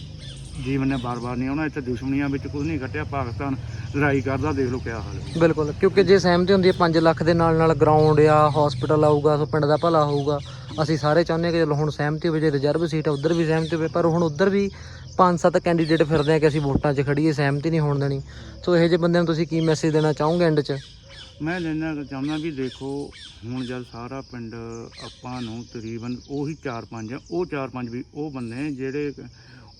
ਜੀਵਨ ਨੇ ਬਾਰ-ਬਾਰ ਨਹੀਂ ਆਉਣਾ ਇੱਥੇ ਦੁਸ਼ਮਣੀਆਂ ਵਿੱਚ ਕੁਝ ਨਹੀਂ ਕੱਟਿਆ ਪਾਕਿਸਤਾਨ ਲੜਾਈ ਕਰਦਾ ਦੇਖ ਲਓ ਕਿਆ ਹਾਲ ਹੈ। ਬਿਲਕੁਲ ਕਿਉਂਕਿ ਜੇ ਸਹਿਮਤੀ ਹੁੰਦੀ ਹੈ 5 ਲੱਖ ਦੇ ਨਾਲ ਨਾਲ ਗਰਾਊਂਡ ਆ ਹਸਪੀਟਲ ਆਊਗਾ ਸੋ ਪਿੰਡ ਦਾ ਭਲਾ ਹੋਊਗਾ। ਅਸੀਂ ਸਾਰੇ ਚਾਹੁੰਦੇ ਕਿ ਚਲੋ ਹੁਣ ਸਹਿਮਤੀ ਹੋਵੇ ਜੇ ਰਿਜ਼ਰਵ ਸੀਟ ਆ ਉਧਰ ਵੀ ਸਹਿਮਤੀ ਹੋਵੇ ਪਰ ਹੁਣ ਉਧਰ ਵੀ ਪੰਜ ਸੱਤ ਕੈਂਡੀਡੇਟ ਫਿਰਦੇ ਆ ਕਿ ਅਸੀਂ ਵੋਟਾਂ 'ਚ ਖੜੀਏ ਸਹਿਮਤੀ ਨਹੀਂ ਹੋਣ ਦੇਣੀ। ਸੋ ਇਹੋ ਜਿਹੇ ਬੰਦਿਆਂ ਨੂੰ ਤੁਸੀਂ ਕੀ ਮੈਸੇਜ ਦੇਣਾ ਚਾਹੋਗੇ ਐਂਡ 'ਚ? ਮੈਂ ਲੈਣਾ ਚਾਹੁੰਦਾ ਵੀ ਦੇਖੋ ਹੁਣ ਜਦ ਸਾਰਾ ਪਿੰਡ ਆਪਾਂ ਨੂੰ ਤਕਰੀਬਨ ਉਹੀ 4-5 ਉਹ 4-5 ਵੀ ਉਹ ਬੰਦੇ ਜਿਹੜੇ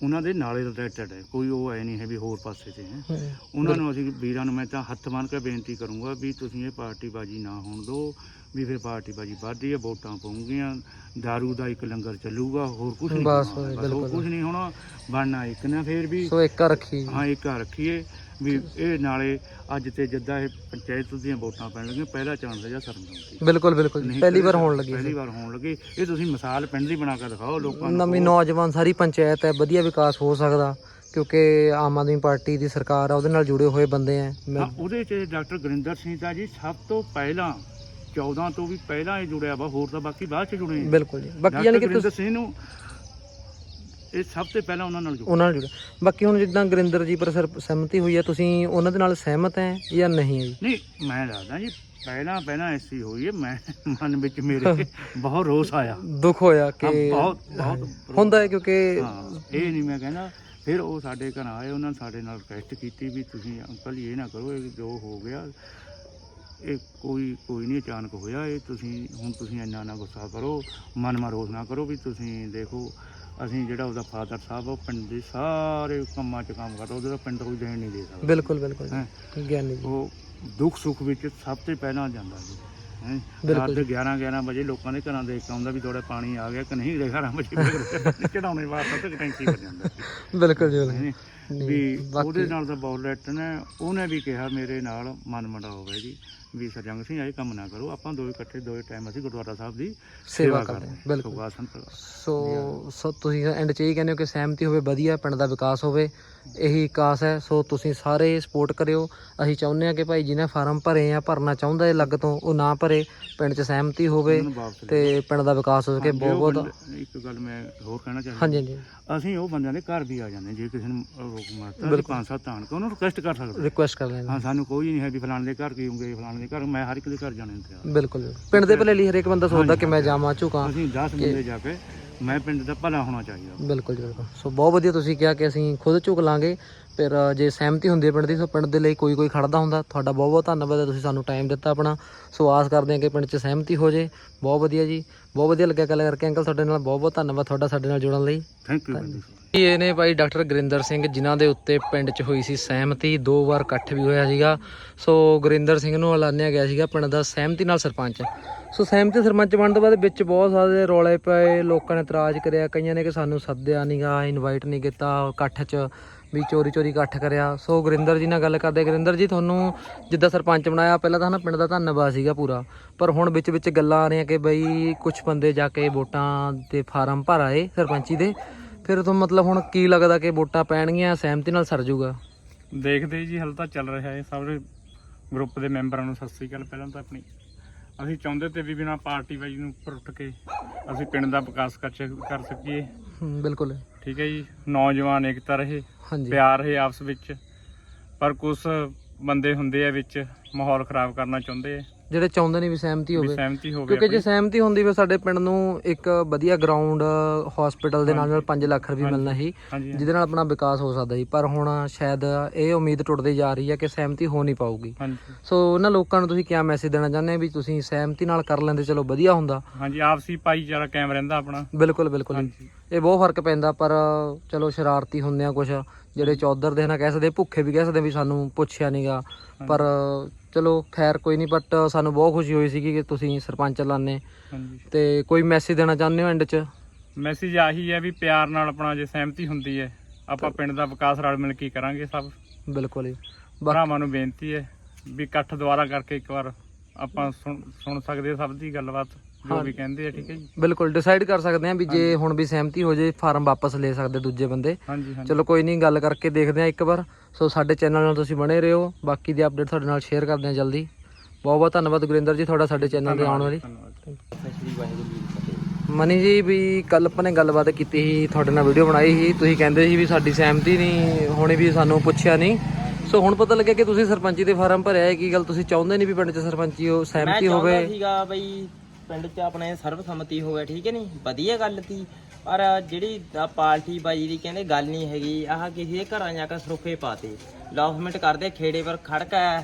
ਉਹਨਾਂ ਦੇ ਨਾਲੇ ਰਿਲੇਟਡ ਹੈ ਕੋਈ ਉਹ ਐ ਨਹੀਂ ਹੈ ਵੀ ਹੋਰ ਪਾਸੇ ਤੇ ਹੈ। ਉਹਨਾਂ ਨੂੰ ਅਸੀਂ ਵੀਰਾਂ ਨੂੰ ਮੈਂ ਤਾਂ ਹੱਥ ਬੰਨ੍ਹ ਕੇ ਬੇਨਤੀ ਕਰੂੰਗਾ ਵੀ ਤੁਸੀਂ ਇਹ ਪਾਰਟੀਬਾਜੀ ਨਾ ਹੋਣ ਦਿਓ ਵੀ ਫਿਰ ਪਾਰਟੀਬਾਜੀ ਵੱਧਦੀ ਹੈ ਵੋਟਾਂ ਪਾਉਂਗੀਆਂ दारू ਦਾ ਇੱਕ ਲੰਗਰ ਚੱਲੂਗਾ ਹੋਰ ਕੁਝ ਨਹੀਂ ਬਸ, ਹੋਣਾ। ਬਸ ਬਿਲਕੁਲ। ਹੋਰ ਕੁਝ ਨਹੀਂ ਹੋਣਾ ਬਣਨਾ ਇੱਕ ਨਾ ਫੇਰ ਵੀ ਸੋ ਇੱਕ ਰੱਖੀ ਹਾਂ ਇੱਕ ਰੱਖੀਏ ਵੀ ਇਹ ਨਾਲੇ ਅੱਜ ਤੇ ਜਿੱਦਾਂ ਇਹ ਪੰਚਾਇਤ ਦੀਆਂ ਵੋਟਾਂ ਪੈਣ ਲੱਗੀਆਂ ਪਹਿਲਾ ਚਾਂਸ ਹੈ ਜਾਂ ਸਰਮਜੋਤੀ ਬਿਲਕੁਲ ਬਿਲਕੁਲ ਜੀ। ਪਹਿਲੀ ਵਾਰ ਹੋਣ ਲੱਗੀ ਪਹਿਲੀ ਸੀ। ਵਾਰ ਹੋਣ ਲੱਗੀ ਇਹ ਤੁਸੀਂ ਮਿਸਾਲ ਪਿੰਡ ਦੀ ਬਣਾ ਕੇ ਦਿਖਾਓ ਲੋਕਾਂ ਨੂੰ ਨਵੀਂ ਨੌਜਵਾਨ ਸਾਰੀ ਪੰਚਾਇਤ ਹੈ ਵਧੀਆ ਵਿਕਾਸ ਹੋ ਸਕਦਾ ਕਿਉਂਕਿ ਆਮ ਆਦਮੀ ਪਾਰਟੀ ਦੀ ਸਰਕਾਰ ਆ ਉਹਦੇ ਨਾਲ ਜੁੜੇ ਹੋਏ ਬੰਦੇ ਆ ਮੈਂ- ਹਾਂ, ਉਹਦੇ 'ਚ ਡਾਕਟਰ ਗੁਰਿੰਦਰ ਸਿੰਘ ਤਾਂ ਜੀ ਸਭ ਤੋਂ ਪਹਿਲਾਂ 14 ਤੋਂ ਵੀ ਪਹਿਲਾਂ ਇਹ ਜੁੜਿਆ ਵਾ ਹੋਰ ਤਾਂ ਬਾਕੀ ਬਾਅਦ 'ਚ ਜੁੜੇ ਆ। ਬਿਲਕੁਲ ਜੀ। ਬਾਕੀ ਡਾਕਟਰ ਯਾਨੀ ਕਿ ਗੁਰਿੰਦਰ ਤੁਸੀਂ ਸਿੰਘ ਨੂੰ ਇਹ ਸਭ ਤੋਂ ਪਹਿਲਾਂ ਉਹਨਾਂ ਨਾਲ ਜੁੜਿਆ ਉਹਨਾਂ ਨਾਲ ਜੁੜੇ। ਬਾਕੀ ਹੁਣ ਜਿੱਦਾਂ ਗੁਰਿੰਦਰ ਜੀ ਪਰ ਸਰ- ਸਹਿਮਤੀ ਹੋਈ ਹੈ ਤੁਸੀਂ ਉਹਨਾਂ ਦੇ ਨਾਲ ਸਹਿਮਤ ਹੈ ਜਾਂ ਨਹੀਂ ਹੈ ਜੀ? ਨਹੀਂ ਮੈਂ ਦੱਸਦਾ ਜੀ ਪਹਿਲਾਂ ਪਹਿਲਾਂ ਐਸੀ ਹੋਈ ਹੈ ਮੈਂ ਮਨ ਵਿੱਚ ਮੇਰੇ ਬਹੁਤ ਰੋਸ ਆਇਆ। ਦੁੱਖ ਹੋਇਆ ਹਾਂ, ਬਹੁਤ ਹੁੰਦਾ ਹੈ ਕਿਉਂਕਿ ਹਾਂ ਇਹ ਨਹੀਂ ਮੈਂ ਕਹਿੰਦਾ ਫਿਰ ਉਹ ਸਾਡੇ ਘਰ ਆਏ ਉਹਨਾਂ ਨੇ ਸਾਡੇ ਨਾਲ ਰਿਕਵੈਸਟ ਕੀਤੀ ਵੀ ਤੁਸੀਂ ਅੰਕਲ ਜੀ ਇਹ ਨਾ ਕਰੋ ਇਹ ਜੋ ਹੋ ਗਿਆ ਇਹ ਕੋਈ ਕੋਈ ਨਹੀਂ ਅਚਾਨਕ ਹੋਇਆ ਇਹ। ਤੁਸੀਂ ਹੁਣ ਤੁਸੀਂ ਇੰਨਾ ਨਾ ਗੁੱਸਾ ਕਰੋ ਮਨ ਮਾ ਰੋਸ ਨਾ ਕਰੋ ਵੀ ਤੁਸੀਂ ਦੇਖੋ ਅਸੀਂ ਜਿਹੜਾ ਉਹਦਾ ਫਾਦਰ ਸਾਹਿਬ ਉਹ ਪਿੰਡ ਦੇ ਸਾਰੇ ਕੰਮਾਂ 'ਚ ਕੰਮ ਕਰਦਾ ਉਹਦਾ ਪਿੰਡ ਕੋਈ ਦੇਣ ਨਹੀਂ ਦੇ ਸਕਦਾ। ਬਿਲਕੁਲ ਬਿਲਕੁਲ ਗਿਆਨੀ ਜੀ। ਉਹ ਦੁੱਖ ਸੁੱਖ ਵਿੱਚ ਸਭ ਤੋਂ ਪਹਿਲਾਂ ਜਾਂਦਾ ਜੀ। ਰਾਤ ਦੇ 11 11 ਵਜੇ ਲੋਕਾਂ ਦੇ ਘਰਾਂ ਦੇਖ ਕੇ ਆਉਂਦਾ ਵੀ ਥੋੜਾ ਪਾਣੀ ਆ ਗਿਆ ਕਿ ਨਹੀਂ ਦੇ ਘਰਾਂ ਵਿੱਚ ਫਿਰ ਚੜਾਉਣੇ ਵਾਸਤੇ ਤੇ ਟੈਂਕੀ ਕਰ ਜਾਂਦਾ ਬਿਲਕੁਲ ਜੀ ਵੀ ਉਹਦੇ ਨਾਲ ਤਾਂ ਬੌਲੈਟ ਨੇ। ਉਹਨੇ ਵੀ ਕਿਹਾ ਮੇਰੇ ਨਾਲ ਮਨ ਮੜਾ ਹੋਵੇ ਜੀ। ਵੀ ਸਰਜੰਗ ਸਿੰਘ ਇਹ ਕੰਮ ਨਾ ਕਰੋ। ਆਪਾਂ ਦੋਵੇਂ ਇਕੱਠੇ ਦੋਵੇਂ ਟਾਈਮ ਅਸੀਂ ਗੁਰਦੁਆਰਾ ਸਾਹਿਬ ਦੀ ਸੇਵਾ ਕਰਦੇ ਹਾਂ, ਬਿਲਕੁਲ। ਸੋ ਸੋ ਤੁਸੀਂ ਐਂਡ ਚ ਇਹ ਕਹਿੰਦੇ ਹੋ ਕਿ ਸਹਿਮਤੀ ਹੋਵੇ ਵਧੀਆ ਪਿੰਡ ਦਾ ਵਿਕਾਸ ਹੋਵੇ। ਇਹੀ ਵਿਕਾਸ ਹੈ। ਸੋ ਤੁਸੀਂ ਸਾਰੇ ਸਪੋਰਟ ਕਰਿਓ। ਅਸੀਂ ਚਾਹੁੰਦੇ ਹਾਂ ਕਿ ਭਾਈ ਜਿਹਨੇ ਫਾਰਮ ਭਰੇ ਆ ਭਰਨਾ ਚਾਹੁੰਦਾ ਹੈ ਲੱਗ ਤੋਂ ਉਹ ਨਾ ਭਰੇ। ਪਿੰਡ ਚ ਸਹਿਮਤੀ ਹੋਵੇ ਤੇ ਪਿੰਡ ਦਾ ਵਿਕਾਸ ਹੋ ਸਕੇ। ਬਹੁਤ ਬਹੁਤ ਇੱਕ ਗੱਲ ਮੈਂ ਹੋਰ ਕਹਿਣਾ ਚਾਹੁੰਦਾ। ਹਾਂਜੀ ਹਾਂਜੀ। ਅਸੀਂ ਉਹ ਬੰਦਿਆਂ ਦੇ ਘਰ ਵੀ ਆ ਜਾਂਦੇ ਜੇ ਕਿਸੇ ਨੂੰ ਰੋਕ ਮਾਰਤਾ। ਪੰਜ ਸੱਤ ਆਣ ਕੇ ਉਹਨੂੰ ਰਿਕੁਐਸਟ ਕਰ ਸਕਦੇ ਰਿਕੁਐਸਟ ਕਰ ਲੈਣਾ ਹਾਂ। ਸਾਨੂੰ ਕੋਈ ਨਹੀਂ ਹੈ ਵੀ ਫਲਾਣੇ ਦੇ ਘਰ ਕੀਉਂਗੇ ਫਲਾਣੇ ਦੇ ਘਰ। ਮੈਂ ਹਰ ਇੱਕ ਦੇ ਘਰ ਜਾਣੇ ਨੂੰ ਤਿਆਰ ਬਿਲਕੁਲ। ਪਿੰਡ ਦੇ ਭਲੇ ਲਈ ਹਰੇਕ ਬੰਦਾ ਸੋਚਦਾ ਕਿ ਮੈਂ ਜਾਵਾਂ ਝੁਕਾਂ ਅਸੀਂ 10 ਬੰਦੇ ਜਾ ਕੇ ਮੈਂ ਪਿੰਡ ਦਾ ਭਲਾ ਹੋਣਾ ਚਾਹੀਦਾ। ਬਿਲਕੁਲ ਜੀ ਬਿਲਕੁਲ। ਸੋ ਬਹੁਤ ਵਧੀਆ ਤੁਸੀਂ ਕਿਹਾ ਕਿ ਅਸੀਂ ਖੁਦ ਝੁਕ ਲਾਂਗੇ। ਫਿਰ ਅ, ਜੇ ਸਹਿਮਤੀ ਹੁੰਦੀ ਹੈ ਪਿੰਡ ਦੀ ਸੋ ਪਿੰਡ ਦੇ ਲਈ ਕੋਈ ਕੋਈ ਖੜਦਾ ਹੁੰਦਾ। ਤੁਹਾਡਾ ਬਹੁਤ ਬਹੁਤ ਧੰਨਵਾਦ ਹੈ ਤੁਸੀਂ ਸਾਨੂੰ ਟਾਈਮ ਦਿੱਤਾ ਆਪਣਾ। ਸੋ ਆਸ ਕਰਦੇ ਹਾਂ ਕਿ ਪਿੰਡ 'ਚ ਸਹਿਮਤੀ ਹੋ ਜੇ। ਬਹੁਤ ਵਧੀਆ ਜੀ। ਬਹੁਤ ਵਧੀਆ ਲੱਗਿਆ ਗੱਲ ਕਰਕੇ ਅੰਕਲ ਤੁਹਾਡੇ ਨਾਲ। ਬਹੁਤ ਬਹੁਤ ਧੰਨਵਾਦ ਤੁਹਾਡਾ ਸਾਡੇ ਨਾਲ ਜੁੜਨ ਲਈ। ਥੈਂਕ ਯੂ ਇਹ ਨੇ ਭਾਈ ਡਾਕਟਰ ਗੁਰਿੰਦਰ ਸਿੰਘ, ਜਿਨ੍ਹਾਂ ਦੇ ਉੱਤੇ ਪਿੰਡ 'ਚ ਹੋਈ ਸੀ ਸਹਿਮਤੀ। ਦੋ ਵਾਰ ਇਕੱਠ ਵੀ ਹੋਇਆ ਸੀਗਾ। ਸੋ ਗੁਰਿੰਦਰ ਸਿੰਘ ਨੂੰ ਐਲਾਨਿਆ ਗਿਆ ਸੀਗਾ ਪਿੰਡ ਦਾ ਸਹਿਮਤੀ ਨਾਲ ਸਰਪੰਚ। ਸੋ ਸਹਿਮਤੀ ਸਰਪੰਚ ਬਣਨ ਤੋਂ ਬਾਅਦ ਵਿੱਚ ਬਹੁਤ ਸਾਰੇ ਰੌਲੇ ਪਏ, ਲੋਕਾਂ ਨੇ ਇਤਰਾਜ਼ ਕਰਿਆ। ਕਈਆਂ ਨੇ ਕਿ ਸਾਨੂੰ ਸੱਦਿਆ ਨਹੀਂਗਾ ਇਨਵਾਈਟ ਨਹੀਂ ਕੀਤਾ, ਇਕੱਠ 'ਚ ਵੀ ਚੋਰੀ ਚੋਰੀ ਇਕੱਠ ਕਰਿਆ। ਸੋ ਗੁਰਿੰਦਰ ਜੀ ਨਾਲ ਗੱਲ ਕਰਦੇ ਗੁਰਿੰਦਰ ਜੀ, ਤੁਹਾਨੂੰ ਜਿੱਦਾਂ ਸਰਪੰਚ ਬਣਾਇਆ, ਪਹਿਲਾਂ ਤਾਂ ਨਾ ਪਿੰਡ ਦਾ ਧੰਨਵਾਦ ਸੀਗਾ ਪੂਰਾ। ਪਰ ਹੁਣ ਵਿੱਚ ਵਿੱਚ ਗੱਲਾਂ ਆ ਰਹੀਆਂ ਕਿ ਬਈ ਕੁਝ ਬੰਦੇ ਜਾ ਕੇ ਵੋਟਾਂ ਦੇ ਫਾਰਮ ਭਰ ਆਏ ਸਰਪੰਚੀ ਦੇ। ਫਿਰ ਤੋਂ ਮਤਲਬ ਹੁਣ ਕੀ ਲੱਗਦਾ ਕਿ ਵੋਟਾਂ ਪੈਣਗੀਆਂ ਸਹਿਮਤੀ ਨਾਲ ਸਰ ਜਾਊਗਾ ਦੇਖਦੇ ਜੀ ਹਲ ਤਾਂ ਚੱਲ ਰਿਹਾ ਹੈ ਸਾਰੇ ਗਰੁੱਪ ਦੇ ਮੈਂਬਰਾਂ ਨੂੰ ਸਤਿ ਸ੍ਰੀ ਅਕਾਲ। ਪਹਿਲਾਂ ਤਾਂ ਆਪਣੀ ਅਸੀਂ ਚਾਹੁੰਦੇ ਤੇ ਵੀ ਬਿਨਾਂ ਪਾਰਟੀ ਵਾਈ ਨੂੰ ਉੱਪਰ ਉੱਠ ਕੇ ਅਸੀਂ ਪਿੰਡ ਦਾ ਵਿਕਾਸ ਕਰ ਸਕ- ਕਰ ਸਕੀਏ। ਹਮ, ਬਿਲਕੁਲ। ਠੀਕ ਹੈ ਜੀ ਨੌਜਵਾਨ ਏਕਤਾ ਰਹੇ ਹਾਂਜੀ। ਪਿਆਰ ਰਹੇ ਆਪਸ ਵਿੱਚ। ਪਰ ਕੁਝ ਬੰਦੇ ਹੁੰਦੇ ਆ ਵਿੱਚ ਮਾਹੌਲ ਖਰਾਬ ਕਰਨਾ ਚਾਹੁੰਦੇ ਆ। ਜਿਹੜੇ ਚਾਹੁੰਦੇ ਨੇ ਵੀ ਸਹਿਮਤੀ ਵੀ ਹੋਵੇ। ਸਹਿਮਤੀ ਹੋਵੇ ਕਿਉਂਕਿ ਜੇ। ਸਹਿਮਤੀ ਹੁੰਦੀ ਫਿਰ ਸਾਡੇ ਪਿੰਡ ਨੂੰ ਇੱਕ ਵਧੀਆ ਗਰਾਊਂਡ ਹਸਪੀਟਲ ਦੇ ਨਾਲ ਨਾਲ 5 ਲੱਖ ਰੁਪਏ ਮਿਲਣਾ ਸੀ ਜਿਹਦੇ ਨਾਲ ਆਪਣਾ ਵਿਕਾਸ ਹੋ ਸਕਦਾ ਸੀ। ਪਰ ਹੁਣ ਸ਼ਾਇਦ ਇਹ ਉਮੀਦ ਟੁੱਟਦੀ ਜਾ ਰਹੀ ਹੈ ਕਿ ਸਹਿਮਤੀ ਹੋ ਨਹੀਂ ਪਾਊਗੀ। ਸੋ ਉਹਨਾਂ ਲੋਕਾਂ ਨੂੰ ਤੁਸੀਂ ਕੀ ਮੈਸੇਜ ਦੇਣਾ ਚਾਹੁੰਦੇ ਵੀ ਤੁਸੀਂ ਸਹਿਮਤੀ ਨਾਲ ਕਰ ਲੈਂਦੇ ਚਲੋ ਵਧੀਆ ਹੁੰਦਾ। ਹਾਂਜੀ ਆਪਸੀ ਭਾਈਚਾਰਾ ਕਾਇਮ ਰਹਿੰਦਾ ਆਪਣਾ। ਬਿਲਕੁਲ ਬਿਲਕੁਲ ਇਹ ਬਹੁਤ ਫ਼ਰਕ ਪੈਂਦਾ ਪਰ ਚਲੋ ਸ਼ਰਾਰਤੀ ਹੁੰਦੇ ਆ ਕੁਝ ਜਿਹੜੇ ਚੌਧਰ ਦੇ ਨਾ ਕਹਿ ਸਕਦੇ ਭੁੱਖੇ ਵੀ ਕਹਿ ਸਕਦੇ ਵੀ ਸਾਨੂੰ ਪੁੱਛਿਆ ਨਹੀਂਗਾ ਪਰ ਚਲੋ ਖੈਰ ਕੋਈ ਨਹੀਂ ਬਟ ਸਾਨੂੰ ਬਹੁਤ ਖੁਸ਼ੀ ਹੋਈ ਸੀ ਕਿ ਤੁਸੀਂ ਸਰਪੰਚ ਲਾਨੇ। ਹਾਂਜੀ। ਤੇ ਕੋਈ ਮੈਸੇਜ ਦੇਣਾ ਚਾਹੁੰਦੇ ਹੋ ਐਂਡ 'ਚ? ਮੈਸੇਜ ਆਹੀ ਹੈ ਵੀ ਪਿਆਰ ਨਾਲ ਆਪਣਾ ਜੇ ਸਹਿਮਤੀ ਹੁੰਦੀ ਹੈ ਆਪਾਂ ਪਿੰਡ ਦਾ ਵਿਕਾਸ ਰਲ ਮਿਲ ਕੇ ਕਰਾਂਗੇ ਸਭ। ਬਿਲਕੁਲ ਜੀ। ਬਾ- ਭਰਾਵਾਂ ਨੂੰ ਬੇਨਤੀ ਹੈ ਵੀ ਇਕੱਠ ਦੁਆਰਾ ਕਰਕੇ ਇੱਕ ਵਾਰ ਆਪਾਂ ਸੁਣ ਸੁਣ ਸਕਦੇ ਹਾਂ ਸਭ ਦੀ ਗੱਲਬਾਤ। ਜੋ ਹਾਂ। ਵੀ ਕਹਿੰਦੇ ਆ ਠੀਕ ਹੈ ਜੀ। ਬਿਲਕੁਲ ਡਿਸਾਈਡ ਕਰ ਸਕਦੇ ਆ ਵੀ ਜੇ ਹੁਣ ਵੀ ਸਹਿਮਤੀ ਹੋ ਜੇ ਫਾਰਮ ਵਾਪਸ ਲੈ ਸਕਦੇ ਦੂਜੇ ਬੰਦੇ। ਹਾਂਜੀ ਹਾਂਜੀ। ਚਲੋ ਕੋਈ ਨਹੀਂ ਗੱਲ ਕਰਕੇ ਦੇਖਦੇ ਆ ਇੱਕ ਵਾਰ। ਸੋ ਸਾਡੇ ਚੈਨਲ ਨਾਲ ਤੁਸੀਂ ਬਣੇ ਰਹੋ। ਬਾਕੀ ਦੀ ਅਪਡੇਟ ਤੁਹਾਡੇ ਨਾਲ ਸ਼ੇਅਰ ਕਰਦੇ ਆ ਜਲਦੀ। ਬਹੁਤ ਬਹੁਤ ਧੰਨਵਾਦ ਗੁਰਿੰਦਰ ਜੀ ਤੁਹਾਡਾ ਸਾਡੇ ਚੈਨਲ ਤੇ ਆਉਣ ਵਾਲੀ। ਮਨੀ ਜੀ ਵੀ ਕੱਲ ਆਪਾਂ ਨੇ ਗੱਲਬਾਤ ਕੀਤੀ ਸੀ ਤੁਹਾਡੇ ਨਾਲ ਵੀਡੀਓ ਬਣਾਈ ਸੀ। ਤੁਸੀਂ ਕਹਿੰਦੇ ਸੀ ਵੀ ਸਾਡੀ ਸਹਿਮਤੀ ਨਹੀਂ ਹੋਣੀ ਵੀ ਸਾਨੂੰ ਪੁੱਛਿਆ ਨਹੀਂ। ਸੋ ਹੁਣ ਪਤਾ ਲੱਗਿਆ ਕਿ ਤੁਸੀਂ ਸਰਪੰਚੀ ਦੇ ਫਾਰਮ ਭਰਿਆ ਹੈ ਕੀ ਗੱਲ? ਤੁਸੀਂ ਚਾਹੁੰਦੇ ਨਹੀਂ ਵੀ ਪਿੰਡ 'ਚ ਸਰਪੰਚੀ ਹੋ ਮੈਂ ਸਹਿਮਤੀ ਚਾਹੁੰਦਾ ਹੋਵੇ? ਸੀਗਾ ਬਈ ਪਿੰਡ 'ਚ ਆਪਣੇ ਸਰਬਸੰਮਤੀ ਹੋਵੇ ਠੀਕ ਹੈ ਨਹੀਂ ਵਧੀਆ ਗੱਲ ਤੀ। ਪਰ ਜਿਹੜੀ ਪਾਰਟੀ ਬਾਈ ਦੀ ਕਹਿੰਦੇ ਗੱਲ ਨਹੀਂ ਹੈਗੀ ਆਹ ਕਿਸੇ ਦੇ ਘਰਾਂ ਜਾ ਕੇ ਸਰੁੱਖੇ ਪਾਤੇ। ਲੌਸਮੈਂਟ ਕਰਦੇ ਖੇੜੇ ਪਰ ਖੜਕਾ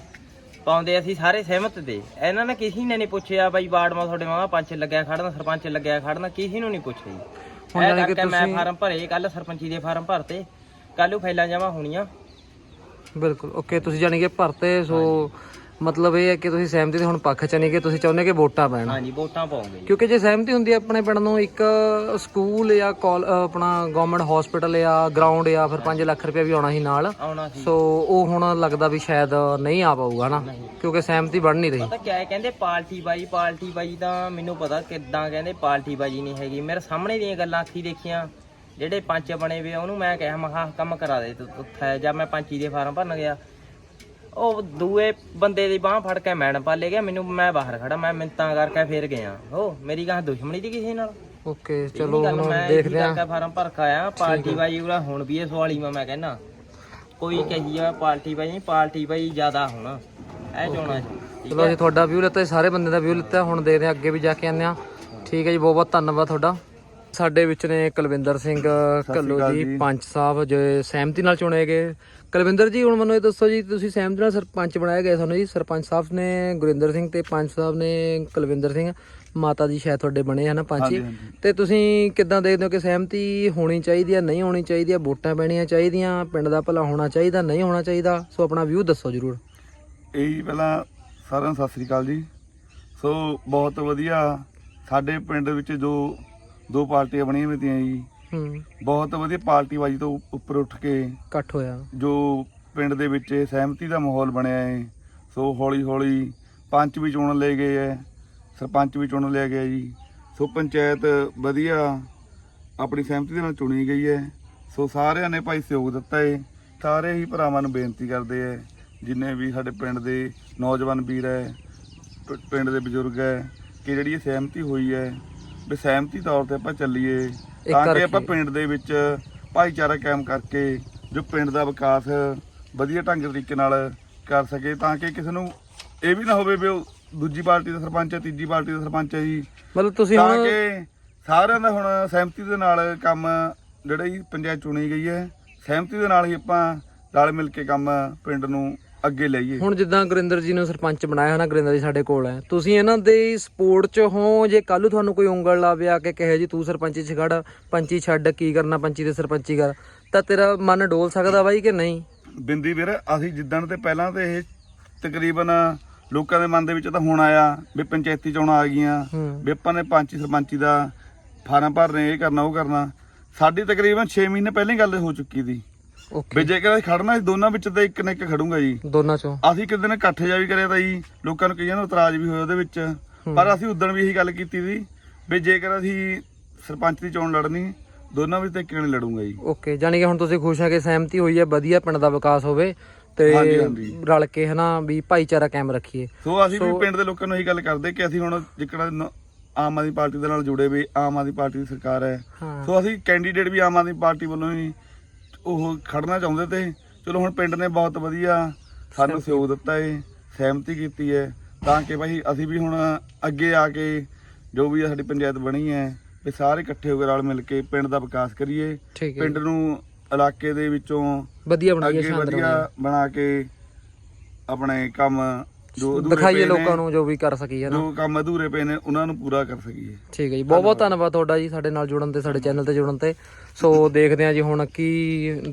ਪਾਉਂਦੇ ਅਸੀਂ ਸਾਰੇ ਸਹਿਮਤ ਦੇ। ਇਹਨਾਂ ਨੇ ਕਿਸੇ ਨੇ ਨਹੀਂ ਪੁੱਛਿਆ ਬਾਈ ਵਾਰਡ ਮਾ ਤੁਹਾਡੇ ਮਾਂ ਪੰਚ ਲੱਗਿਆ ਖੜਨਾ ਸਰਪੰਚ ਲੱਗਿਆ ਖੜਨਾ ਕਿਸੇ ਨੂੰ ਨਹੀਂ ਪੁੱਛਿਆ ਜੀ। ਹੁਣ ਇਹ ਕਰਕੇ ਮੈਂ ਫਾਰਮ ਭਰੇ ਕੱਲ ਸਰਪੰਚੀ ਦੇ ਫਾਰਮ ਭਰਤੇ ਕੱਲ ਨੂੰ ਫਾਈਲਾਂ ਜਮਾ ਹੋਣੀਆਂ। ਬਿਲਕੁਲ ਓਕੇ ਤੁਸੀਂ ਜਾਣੀ ਕਿ ਭਰਤੇ ਸੋ ਮਤਲਬ ਇਹ ਹੈ ਕਿ ਤੁਸੀਂ ਸਹਿਮਤੀ ਦੇ ਹੁਣ ਪੱਖ 'ਚ ਨਹੀਂ ਕਿ ਤੁਸੀਂ ਚਾਹੁੰਦੇ ਕਿ ਵੋਟਾਂ ਪੈਣ। ਹਾਂਜੀ ਵੋਟਾਂ ਪਾਉਂਗੇ ਜੀ। ਕਿਉਂਕਿ ਜੇ ਸਹਿਮਤੀ ਹੁੰਦੀ ਹੈ ਆਪਣੇ ਪਿੰਡ ਨੂੰ ਇੱਕ ਸਕੂਲ ਜਾਂ ਕਾਲ ਆਪਣਾ ਗਵਰਨਮੈਂਟ ਹਸਪੀਟਲ ਜਾਂ ਗਰਾਊਂਡ ਜਾਂ ਫਿਰ 5 ਲੱਖ ਰੁਪਏ ਵੀ ਆਉਣਾ ਸੀ ਨਾਲ। ਆਉਣਾ ਸੀ। ਸੋ ਉਹ ਹੁਣ ਲੱਗਦਾ ਵੀ ਸ਼ਾਇਦ ਨਹੀਂ ਆ ਪਾਊਗਾ ਨਾ ਕਿਉਂਕਿ ਸਹਿਮਤੀ ਬਣ ਨਹੀਂ ਰਹੀ। ਪਤਾ ਕਿਆ ਹੈ ਕਹਿੰਦੇ ਪਾਰਟੀ ਬਾਈ ਪਾਰਟੀ ਬਾਈ ਤਾਂ ਮੈਨੂੰ ਪਤਾ ਕਿੱਦਾਂ ਕਹਿੰਦੇ ਪਾਰਟੀ ਬਾਜੀ ਨਹੀਂ ਹੈਗੀ। ਮੇਰੇ ਸਾਹਮਣੇ ਦੀਆਂ ਗੱਲਾਂ ਅੱਖੀ ਦੇਖੀਆਂ ਜਿਹੜੇ ਪੰਚ ਬਣੇ ਵੇ ਉਹਨੂੰ ਮੈਂ ਕਿਹਾ ਮੈਂ ਕਿਹਾ ਕੰਮ ਕਰਾ ਦੇ ਤੂੰ ਉੱਥੇ ਜਦ ਮੈਂ ਪੰਚੀ ਦੇ ਫਾਰਮ ਭਰਨ ਗਿਆ। ਉਹ ਦੂਏ ਬੰਦੇ ਦੀ ਬਾਹ ਫੜ ਕੇ ਮੈਡਮ ਪਾਲੇ ਗਿਆ ਮੈਨੂੰ ਮੈਂ ਬਾਹਰ ਖੜਾ ਮੈਂ ਮਿੰਤਾਂ ਕਰਕੇ ਫੇਰ ਗਿਆ। ਉਹ ਮੇਰੀ ਕਹਾਂ ਦੁਸ਼ਮਣੀ ਦੀ ਕਿਸੇ ਨਾਲ? ਓਕੇ ਚਲੋ ਹੁਣ ਦੇਖਦੇ ਆ ਫਾਰਮ ਭਰ ਕੇ ਆਇਆ ਪਾਰਟੀ ਬਾਜੀ ਉਹਦਾ ਹੁਣ ਵੀ ਇਹ ਸਵਾਲੀ ਮੈਂ ਕਹਿੰਦਾ। ਕੋਈ ਕਹੀ ਆ ਪਾਰਟੀ ਬਾਜੀ ਪਾਰਟੀ ਬਾਜੀ ਜ਼ਿਆਦਾ ਹੋਣਾ। ਇਹ ਚੋਣਾ ਚਲੋ ਹੈ। ਅਸੀਂ ਤੁਹਾਡਾ ਵਿਊ ਲਿੱਤਾ ਜੀ, ਸਾਰੇ ਬੰਦੇ ਦਾ ਵਿਊ ਲਿੱਤਾ ਹੁਣ ਦੇਖਦੇ ਆ ਅੱਗੇ ਵੀ ਜਾ ਕੇ ਆਉਂਦੇ ਆ ਠੀਕ ਹੈ ਜੀ ਬਹੁਤ ਬਹੁਤ ਧੰਨਵਾਦ ਤੁਹਾਡਾ। ਸਾਡੇ ਵਿੱਚ ਨੇ ਕੁਲਵਿੰਦਰ ਸਿੰਘ ਕੱਲੋ ਜੀ ਪੰਚ ਸਾਹਿਬ ਜੋ ਸਹਿਮਤੀ ਨਾਲ ਚੁਣੇ ਗਏ। ਕੁਲਵਿੰਦਰ ਜੀ ਹੁਣ ਮੈਨੂੰ ਇਹ ਦੱਸੋ ਜੀ ਤੁਸੀਂ ਸਹਿਮਤੀ ਨਾਲ ਸਰਪੰਚ ਬਣਾਏ ਗਏ ਤੁਹਾਨੂੰ ਜੀ। ਸਰਪੰਚ ਸਾਹਿਬ ਨੇ ਗੁਰਿੰਦਰ ਸਿੰਘ ਤੇ ਪੰਚ ਸਾਹਿਬ ਨੇ ਕੁਲਵਿੰਦਰ ਸਿੰਘ। ਮਾਤਾ ਜੀ ਸ਼ਾਇਦ ਤੁਹਾਡੇ ਬਣੇ ਹਨ ਪੰਚ ਜੀ। ਤੇ ਤੁਸੀਂ ਕਿੱਦਾਂ ਦੇਖਦੇ ਹੋ ਕਿ ਸਹਿਮਤੀ ਹੋਣੀ ਚਾਹੀਦੀ ਹੈ ਨਹੀਂ ਹੋਣੀ ਚਾਹੀਦੀ ਹੈ ਵੋਟਾਂ ਪੈਣੀਆਂ ਚਾਹੀਦੀਆਂ ਪਿੰਡ ਦਾ ਭਲਾ ਹੋਣਾ ਚਾਹੀਦਾ ਨਹੀਂ ਹੋਣਾ ਚਾਹੀਦਾ? ਸੋ ਆਪਣਾ ਵਿਊ ਦੱਸੋ ਜਰੂਰ। ਇਹ ਪਹਿਲਾਂ ਸਾਰਿਆਂ ਨੂੰ ਸਤਿ ਸ੍ਰੀ ਅਕਾਲ ਜੀ। ਸੋ ਬਹੁਤ ਵਧੀਆ ਸਾਡੇ ਪਿੰਡ ਵਿੱਚ ਜੋ ਦੋ ਪਾਰਟੀਆਂ ਬਣੀਆਂ ਹੋਈਆਂ ਜੀ। ਹੂੰ। ਬਹੁਤ ਵਧੀਆ ਪਾਰਟੀ ਬਾਜੀ ਤੋਂ ਉੱਪਰ ਉੱਠ ਕੇ ਇਕੱਠ ਹੋਇਆ। ਜੋ ਪਿੰਡ ਦੇ ਵਿੱਚ ਇਹ ਸਹਿਮਤੀ ਦਾ ਮਾਹੌਲ ਬਣਿਆ ਹੈ ਸੋ ਹੌਲੀ ਹੌਲੀ ਪੰਚ ਵੀ ਚੁਣ ਲਏ ਗਏ ਹੈ ਸਰਪੰਚ ਵੀ ਚੁਣ ਲਿਆ ਗਿਆ ਜੀ। ਸੋ ਪੰਚਾਇਤ ਵਧੀਆ ਆਪਣੀ ਸਹਿਮਤੀ ਦੇ ਨਾਲ ਚੁਣੀ ਗਈ ਹੈ ਸੋ ਸਾਰਿਆਂ ਨੇ ਭਾਈ ਸਹਿਯੋਗ ਦਿੱਤਾ ਹੈ ਸਾਰੇ ਹੀ ਭਰਾਵਾਂ ਨੂੰ ਬੇਨਤੀ ਕਰਦੇ ਹੈ ਜਿੰਨੇ ਵੀ ਸਾਡੇ ਪਿੰਡ ਦੇ ਨੌਜਵਾਨ ਵੀਰ ਹੈ ਪਿੰਡ ਦੇ ਬਜ਼ੁਰਗ ਹੈ ਕਿ ਜਿਹੜੀ ਇਹ ਸਹਿਮਤੀ ਹੋਈ ਹੈ ਵੀ ਸਹਿਮਤੀ ਤੌਰ ਤੇ ਆਪਾਂ ਚੱਲੀਏ ਤਾਂ ਕਿ ਆਪਾਂ। ਪਿੰਡ ਦੇ ਵਿੱਚ ਭਾਈਚਾਰਾ ਕਾਇਮ ਕਰਕੇ ਜੋ ਪਿੰਡ ਦਾ ਵਿਕਾਸ ਵਧੀਆ ਢੰਗ ਤਰੀਕੇ ਨਾਲ ਕਰ ਸਕੇ ਤਾਂ ਕਿ ਕਿਸੇ ਨੂੰ ਇਹ ਵੀ ਨਾ ਹੋਵੇ ਵੀ ਉਹ ਦੂਜੀ ਪਾਰਟੀ ਦਾ ਸਰਪੰਚ ਹੈ ਤੀਜੀ ਪਾਰਟੀ ਦਾ ਸਰਪੰਚ ਹੈ ਜੀ ਮਤਲਬ ਤੁਸੀਂ ਤਾਂ ਹੁਣ ਕਿ ਸਾਰਿਆਂ ਦਾ ਹੁਣ ਸਹਿਮਤੀ ਦੇ ਨਾਲ ਕੰਮ ਜਿਹੜਾ ਜੀ ਪੰਚਾਇਤ ਚੁਣੀ ਗਈ ਹੈ ਸਹਿਮਤੀ ਦੇ ਨਾਲ ਹੀ ਆਪਾਂ ਰਲ ਮਿਲ ਕੇ ਕੰਮ ਪਿੰਡ ਨੂੰ ਅੱਗੇ ਲਈਏ। ਹੁਣ ਜਿੱਦਾਂ ਗੁਰਿੰਦਰ ਜੀ ਨੂੰ ਸਰਪੰਚ ਬਣਾਇਆ ਹਨਾ ਗੁਰਿੰਦਰ ਜੀ ਸਾਡੇ ਕੋਲ ਹੈ। ਤੁਸੀਂ ਇਹਨਾਂ ਦੇ ਸਪੋਰਟ 'ਚ ਹੋ ਜੇ ਕੱਲ ਨੂੰ ਤੁਹਾਨੂੰ ਕੋਈ ਉਂਗਲ ਲਾਵੇ ਆ ਕੇ ਕਹੇ ਜੀ ਤੂੰ ਸਰਪੰਚੀ 'ਚ ਖੜ ਪੰਚੀ ਛੱਡ ਕੀ ਕਰਨਾ ਪੰਚੀ ਤੇ ਸਰਪੰਚੀ ਕਰ ਤਾਂ ਤੇਰਾ ਮਨ ਡੋਲ ਸਕਦਾ ਬਾਈ ਕਿ ਨਹੀਂ? ਬਿੰਦੀ ਵੀਰ ਅਸੀਂ ਜਿੱਦਣ ਤੇ ਪਹਿਲਾਂ ਤੇ ਇਹ ਤਕਰੀਬਨ ਲੋਕਾਂ ਦੇ ਮਨ ਦੇ ਵਿੱਚ ਤਾਂ ਹੁਣ ਆਇਆ ਵੀ ਪੰਚਾਇਤੀ ਚੋਣਾਂ ਆ ਗਈਆਂ ਵੀ ਆਪਾਂ ਨੇ ਪੰਚੀ ਸਰਪੰਚੀ ਦਾ ਫਾਰਮ ਭਰਨੇ ਇਹ ਕਰਨਾ ਉਹ ਕਰਨਾ। ਸਾਡੀ ਤਕਰੀਬਨ 6 ਮਹੀਨੇ ਪਹਿਲਾਂ ਹੀ ਗੱਲ ਹੋ ਚੁੱਕੀ ਦੀ ਵੀ ਜੇਕਰ ਅਸੀਂ ਖੜਨਾ ਸੀ ਦੋਨਾਂ ਵਿੱਚ ਤੇ ਇੱਕ ਨਾ ਇੱਕ ਖੜੂੰਗਾ ਜੀ। ਦੋਨਾਂ 'ਚੋਂ। ਅਸੀਂ ਕਿਤੇ ਦਿਨ ਇਕੱਠ ਜਾ ਵੀ ਕਰਿਆ ਤਾਂ ਜੀ ਲੋਕਾਂ ਨੂੰ ਕਈਆਂ ਨੂੰ ਇਤਰਾਜ਼ ਵੀ ਹੋਇਆ ਉਹਦੇ ਵਿੱਚ। ਪਰ ਅਸੀਂ ਉਦੋਂ ਵੀ ਇਹੀ ਗੱਲ ਕੀਤੀ ਸੀ ਵੀ ਜੇਕਰ ਅਸੀਂ ਸਰਪੰਚ ਦੀ ਚੋਣ ਲੜਨੀ ਦੋਨਾਂ ਵਿੱਚ ਤੇ ਇੱਕ ਨੇ ਲੜੂੰਗਾ ਜੀ। ਓਕੇ ਜਾਨੀ ਕਿ ਹੁਣ ਤੁਸੀਂ ਖੁਸ਼ ਆ ਕਿ ਸਹਿਮਤੀ ਹੋਈ ਹੈ ਵਧੀਆ ਪਿੰਡ ਦਾ ਵਿਕਾਸ ਹੋਵੇ ਤੇ। ਰਲ ਕੇ ਹਨਾ ਵੀ ਭਾਈਚਾਰਾ ਕਾਇਮ ਰੱਖੀਏ। ਸੋ ਅਸੀਂ ਵੀ ਪਿੰਡ ਦੇ ਲੋਕਾਂ ਨੂੰ ਇਹੀ ਗੱਲ ਕਰਦੇ ਕਿ ਅਸੀਂ ਹੁਣ ਜਿਕੜਾ ਆਮ ਆਦਮੀ ਪਾਰਟੀ ਦੇ ਨਾਲ ਜੁੜੇ ਵੀ ਆਮ ਆਦਮੀ ਪਾਰਟੀ ਦੀ ਸਰਕਾਰ ਹਾਂ। ਸੋ ਅਸੀਂ ਕੈਂਡੀਡੇਟ ਵੀ ਆਮ ਆਦਮੀ ਪਾਰਟੀ ਵੱਲੋਂ ਹੀ ਉਹ ਖੜਨਾ ਚਾਹੁੰਦੇ ਤੇ ਚਲੋ ਹੁਣ ਪਿੰਡ ਨੇ ਬਹੁਤ ਵਧੀਆ ਸਾਨੂੰ ਸਹਿਯੋਗ ਦਿੱਤਾ ਹੈ ਸਹਿਮਤੀ ਕੀਤੀ ਹੈ ਤਾਂ ਕਿ ਭਾਈ ਅਸੀਂ ਵੀ ਹੁਣ ਅੱਗੇ ਆ ਕੇ ਜੋ ਵੀ ਸਾਡੀ ਪੰਚਾਇਤ ਬਣੀ ਹੈ ਵੀ ਸਾਰੇ ਇਕੱਠੇ ਹੋ ਕੇ ਰਲ ਮਿਲ ਕੇ ਪਿੰਡ ਦਾ ਵਿਕਾਸ ਕਰੀਏ ਪਿੰਡ ਨੂੰ ਇਲਾਕੇ ਦੇ ਵਿੱਚੋਂ ਵਧੀਆ ਬਣਾਈਏ ਵਧੀਆ। ਬਣਾ ਕੇ ਆਪਣੇ ਕੰਮ ਜੋ ਅਧੂਰੇ ਦਿਖਾਈਏ ਪਏ ਨੇ, ਲੋਕਾਂ ਨੂੰ ਜੋ ਵੀ ਕਰ ਸਕੀਏ ਹਨਾ ਜੋ ਕੰਮ ਅਧੂਰੇ ਪਏ ਨੇ ਉਹਨਾਂ ਨੂੰ ਪੂਰਾ ਕਰ ਸਕੀਏ। ਠੀਕ ਹੈ ਜੀ ਬਹੁਤ ਬਹੁਤ ਧੰਨਵਾਦ ਤੁਹਾਡਾ ਜੀ ਸਾਡੇ ਨਾਲ ਜੁੜਨ ਤੇ ਸਾਡੇ ਚੈਨਲ ਤੇ ਜੁੜਨ ਤੇ। ਸੋ ਦੇਖਦੇ ਹਾਂ ਜੀ ਹੁਣ ਕੀ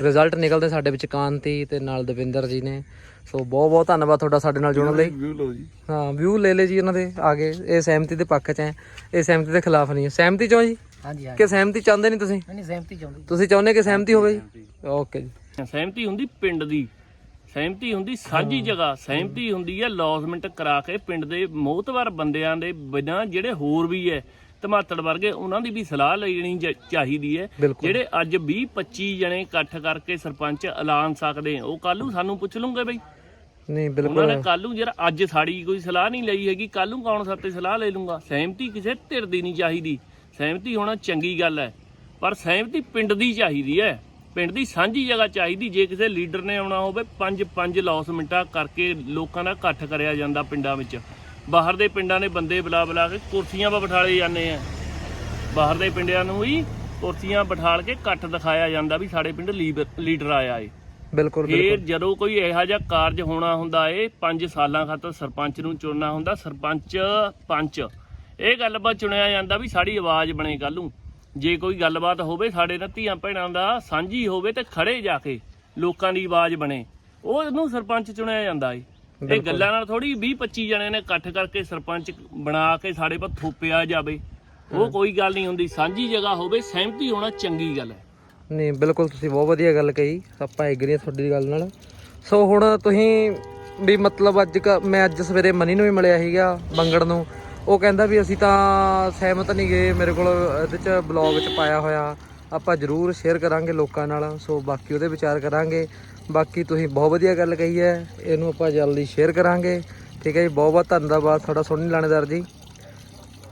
ਰਿਜ਼ਲਟ ਨਿਕਲਦੇ ਸਾਡੇ ਵਿੱਚ ਕਾਂਤੀ ਤੇ ਨਾਲ ਦਵਿੰਦਰ ਜੀ ਨੇ। ਸੋ ਬਹੁਤ ਬਹੁਤ ਧੰਨਵਾਦ ਤੁਹਾਡਾ ਸਾਡੇ ਨਾਲ ਜੁੜਨ ਲਈ। ਵਿਊ ਲਓ ਜੀ। ਹਾਂ ਵਿਊ ਲੈ ਲੈ ਜੀ ਉਹਨਾਂ ਦੇ ਆ ਗਏ ਇਹ ਸਹਿਮਤੀ ਦੇ ਪੱਖ 'ਚ ਹੈ। ਇਹ ਸਹਿਮਤੀ ਦੇ ਖਿਲਾਫ ਨਹੀਂ ਹੈ। ਸਹਿਮਤੀ ਚੋਂ ਜੀ? ਹਾਂਜੀ ਕਿ ਸਹਿਮਤੀ ਚਾਹੁੰਦੇ ਨਹੀਂ ਤੁਸੀਂ? ਨਹੀਂ ਸਹਿਮਤੀ ਚਾਹੁੰਦੀ। ਤੁਸੀਂ ਚਾਹੁੰਦੇ ਕਿ ਸਹਿਮਤੀ ਹੋਵੇ ਜੀ? ਓਕੇ ਜੀ। ਸਹਿਮਤੀ ਹੁੰਦੀ ਪਿੰਡ ਦੀ। ਸਹਿਮਤੀ ਹੁੰਦੀ ਸਾਂਝੀ ਜਗ੍ਹਾ ਸਹਿਮਤੀ ਹੁੰਦੀ ਹੈ ਲੌਸਮੈਂਟ ਕਰਾ ਕੇ ਪਿੰਡ ਦੇ ਮੋਹਤਵਰ ਬੰਦਿਆਂ ਦੇ ਬਿਨਾਂ ਜਿਹੜੇ ਹੋਰ ਵੀ ਹੈ ਧਮਾਤੜ ਵਰਗੇ ਉਹਨਾਂ ਦੀ ਵੀ ਸਲਾਹ ਲੈਣੀ ਚਾਹੀਦੀ ਹੈ। ਜਿਹੜੇ ਅੱਜ 20 25 ਜਣੇ ਇਕੱਠ ਕਰਕੇ ਸਰਪੰਚ ਐਲਾਨ ਸਕਦੇ ਉਹ ਕੱਲ ਨੂੰ ਸਾਨੂੰ ਪੁੱਛ ਲੂਗੇ ਬਈ। ਨਹੀਂ ਉਹਨਾਂ ਬਿਲਕੁਲ ਨੇ ਕੱਲ ਨੂੰ ਜਿਹੜਾ ਅੱਜ ਸਾਡੀ ਕੋਈ ਸਲਾਹ ਨਹੀਂ ਲਈ ਹੈਗੀ ਕੱਲ ਨੂੰ ਕੌਣ ਸਾਤੇ ਸਲਾਹ ਲੈ ਲੂੰਗਾ? ਸਹਿਮਤੀ ਕਿਸੇ ਧਿਰ ਦੀ ਨਹੀਂ ਚਾਹੀਦੀ। ਸਹਿਮਤੀ ਹੋਣਾ ਚੰਗੀ ਗੱਲ ਹੈ ਪਰ ਸਹਿਮਤੀ ਪਿੰਡ ਦੀ ਚਾਹੀਦੀ ਹੈ। ਪਿੰਡ ਦੀ ਸਾਂਝੀ ਜਗ੍ਹਾ ਚਾਹੀਦੀ ਜੇ ਕਿਸੇ ਲੀਡਰ ਨੇ ਆਉਣਾ ਹੋਵੇ ਪੰਜ ਪੰਜ ਲੌਸਮੈਂਟਾਂ ਕਰਕੇ ਲੋਕਾਂ ਦਾ ਇਕੱਠ ਕਰਿਆ ਜਾਂਦਾ ਪਿੰਡਾਂ ਵਿੱਚ। ਬਾਹਰ ਦੇ ਪਿੰਡਾਂ ਦੇ ਬੰਦੇ ਬੁਲਾ ਬੁਲਾ ਕੇ ਕੁਰਸੀਆਂ 'ਤੇ ਬਿਠਾਲੇ ਜਾਂਦੇ ਆ। ਬਾਹਰ ਦੇ ਪਿੰਡਾਂ ਨੂੰ ਵੀ ਕੁਰਸੀਆਂ ਬਿਠਾਲ ਕੇ ਇਕੱਠ ਦਿਖਾਇਆ ਜਾਂਦਾ ਵੀ ਸਾਡੇ ਪਿੰਡ ਲੀਡਰ- ਆਇਆ ਏ। ਬਿਲਕੁਲ ਫਿਰ ਬਿਲਕੁਲ। ਜਦੋਂ ਕੋਈ ਇਹੋ ਜਿਹਾ ਕਾਰਜ ਹੋਣਾ ਹੁੰਦਾ ਏ 5 ਸਾਲਾਂ ਖਾਤਰ ਸਰਪੰਚ ਨੂੰ ਚੁਣਨਾ ਹੁੰਦਾ ਸਰਪੰਚ ਪੰਚ। ਇਹ ਗੱਲਬਾਤ ਚੁਣਿਆ ਜਾਂਦਾ ਵੀ ਸਾਡੀ ਆਵਾਜ਼ ਬਣੇ ਕੱਲ ਨੂੰ। ਜੇ ਕੋਈ ਗੱਲਬਾਤ ਹੋਵੇ ਸਾਡੇ ਨਾਲ ਧੀਆਂ ਭੈਣਾਂ ਦਾ ਸਾਂਝੀ ਹੋਵੇ ਤੇ ਖੜੇ ਜਾ ਕੇ ਲੋਕਾਂ ਦੀ ਆਵਾਜ਼ ਬਣੇ। ਉਹ ਉਹਨੂੰ ਸਰਪੰਚ ਚੁਣਿਆ ਜਾਂਦਾ ਏ। ਇਹ। ਗੱਲਾਂ ਨਾਲ ਥੋੜੀ 20 25 ਜਣੇ ਨੇ ਇਕੱਠ ਕਰਕੇ ਸਰਪੰਚ ਬਣਾ ਕੇ ਸਾਡੇ ਪਰ ਥੋਪਿਆ ਜਾਵੇ। ਉਹ ਕੋਈ ਗੱਲ ਨਹੀਂ ਹੁੰਦੀ। ਸਾਂਝੀ ਜਗ੍ਹਾ ਹੋਵੇ ਸਹਿਮਤੀ ਹੋਣਾ ਚੰਗੀ ਗੱਲ ਹੈ। ਨਹੀਂ ਬਿਲਕੁਲ ਤੁਸੀਂ ਬਹੁਤ ਵਧੀਆ ਗੱਲ ਕਹੀ। ਆਪਾਂ ਐਗਰੀ ਹਾਂ ਤੁਹਾਡੀ ਗੱਲ ਨਾਲ। ਸੋ ਹੁਣ ਤੁਸੀਂ ਵੀ ਮਤਲਬ ਅੱਜ ਮੈਂ ਅੱਜ ਸਵੇਰੇ ਮਨੀ ਨੂੰ ਵੀ ਮਿਲਿਆ ਸੀਗਾ ਬੰਗੜ ਨੂੰ। ਉਹ ਕਹਿੰਦਾ ਵੀ ਅਸੀਂ ਤਾਂ ਸਹਿਮਤ ਨਹੀਂ ਗਏ, ਮੇਰੇ ਕੋਲ ਇਹਦੇ ਚ ਬਲੌਗ ਚ ਪਾਇਆ ਹੋਇਆ। ਆਪਾਂ ਜਰੂਰ ਸ਼ੇਅਰ ਕਰਾਂਗੇ ਲੋਕਾਂ ਨਾਲ, ਸੋ ਬਾਕੀ ਉਹਦੇ ਵਿਚਾਰ ਕਰਾਂਗੇ। ਬਾਕੀ ਤੁਸੀਂ ਬਹੁਤ ਵਧੀਆ ਗੱਲ ਕਹੀ ਹੈ, ਇਹਨੂੰ ਆਪਾਂ ਜਲਦੀ ਸ਼ੇਅਰ ਕਰਾਂਗੇ। ਠੀਕ ਹੈ ਜੀ, ਬਹੁਤ ਬਹੁਤ ਧੰਨਵਾਦ ਤੁਹਾਡਾ ਸੋਨੀ ਲਾਣੇਦਾਰ ਜੀ।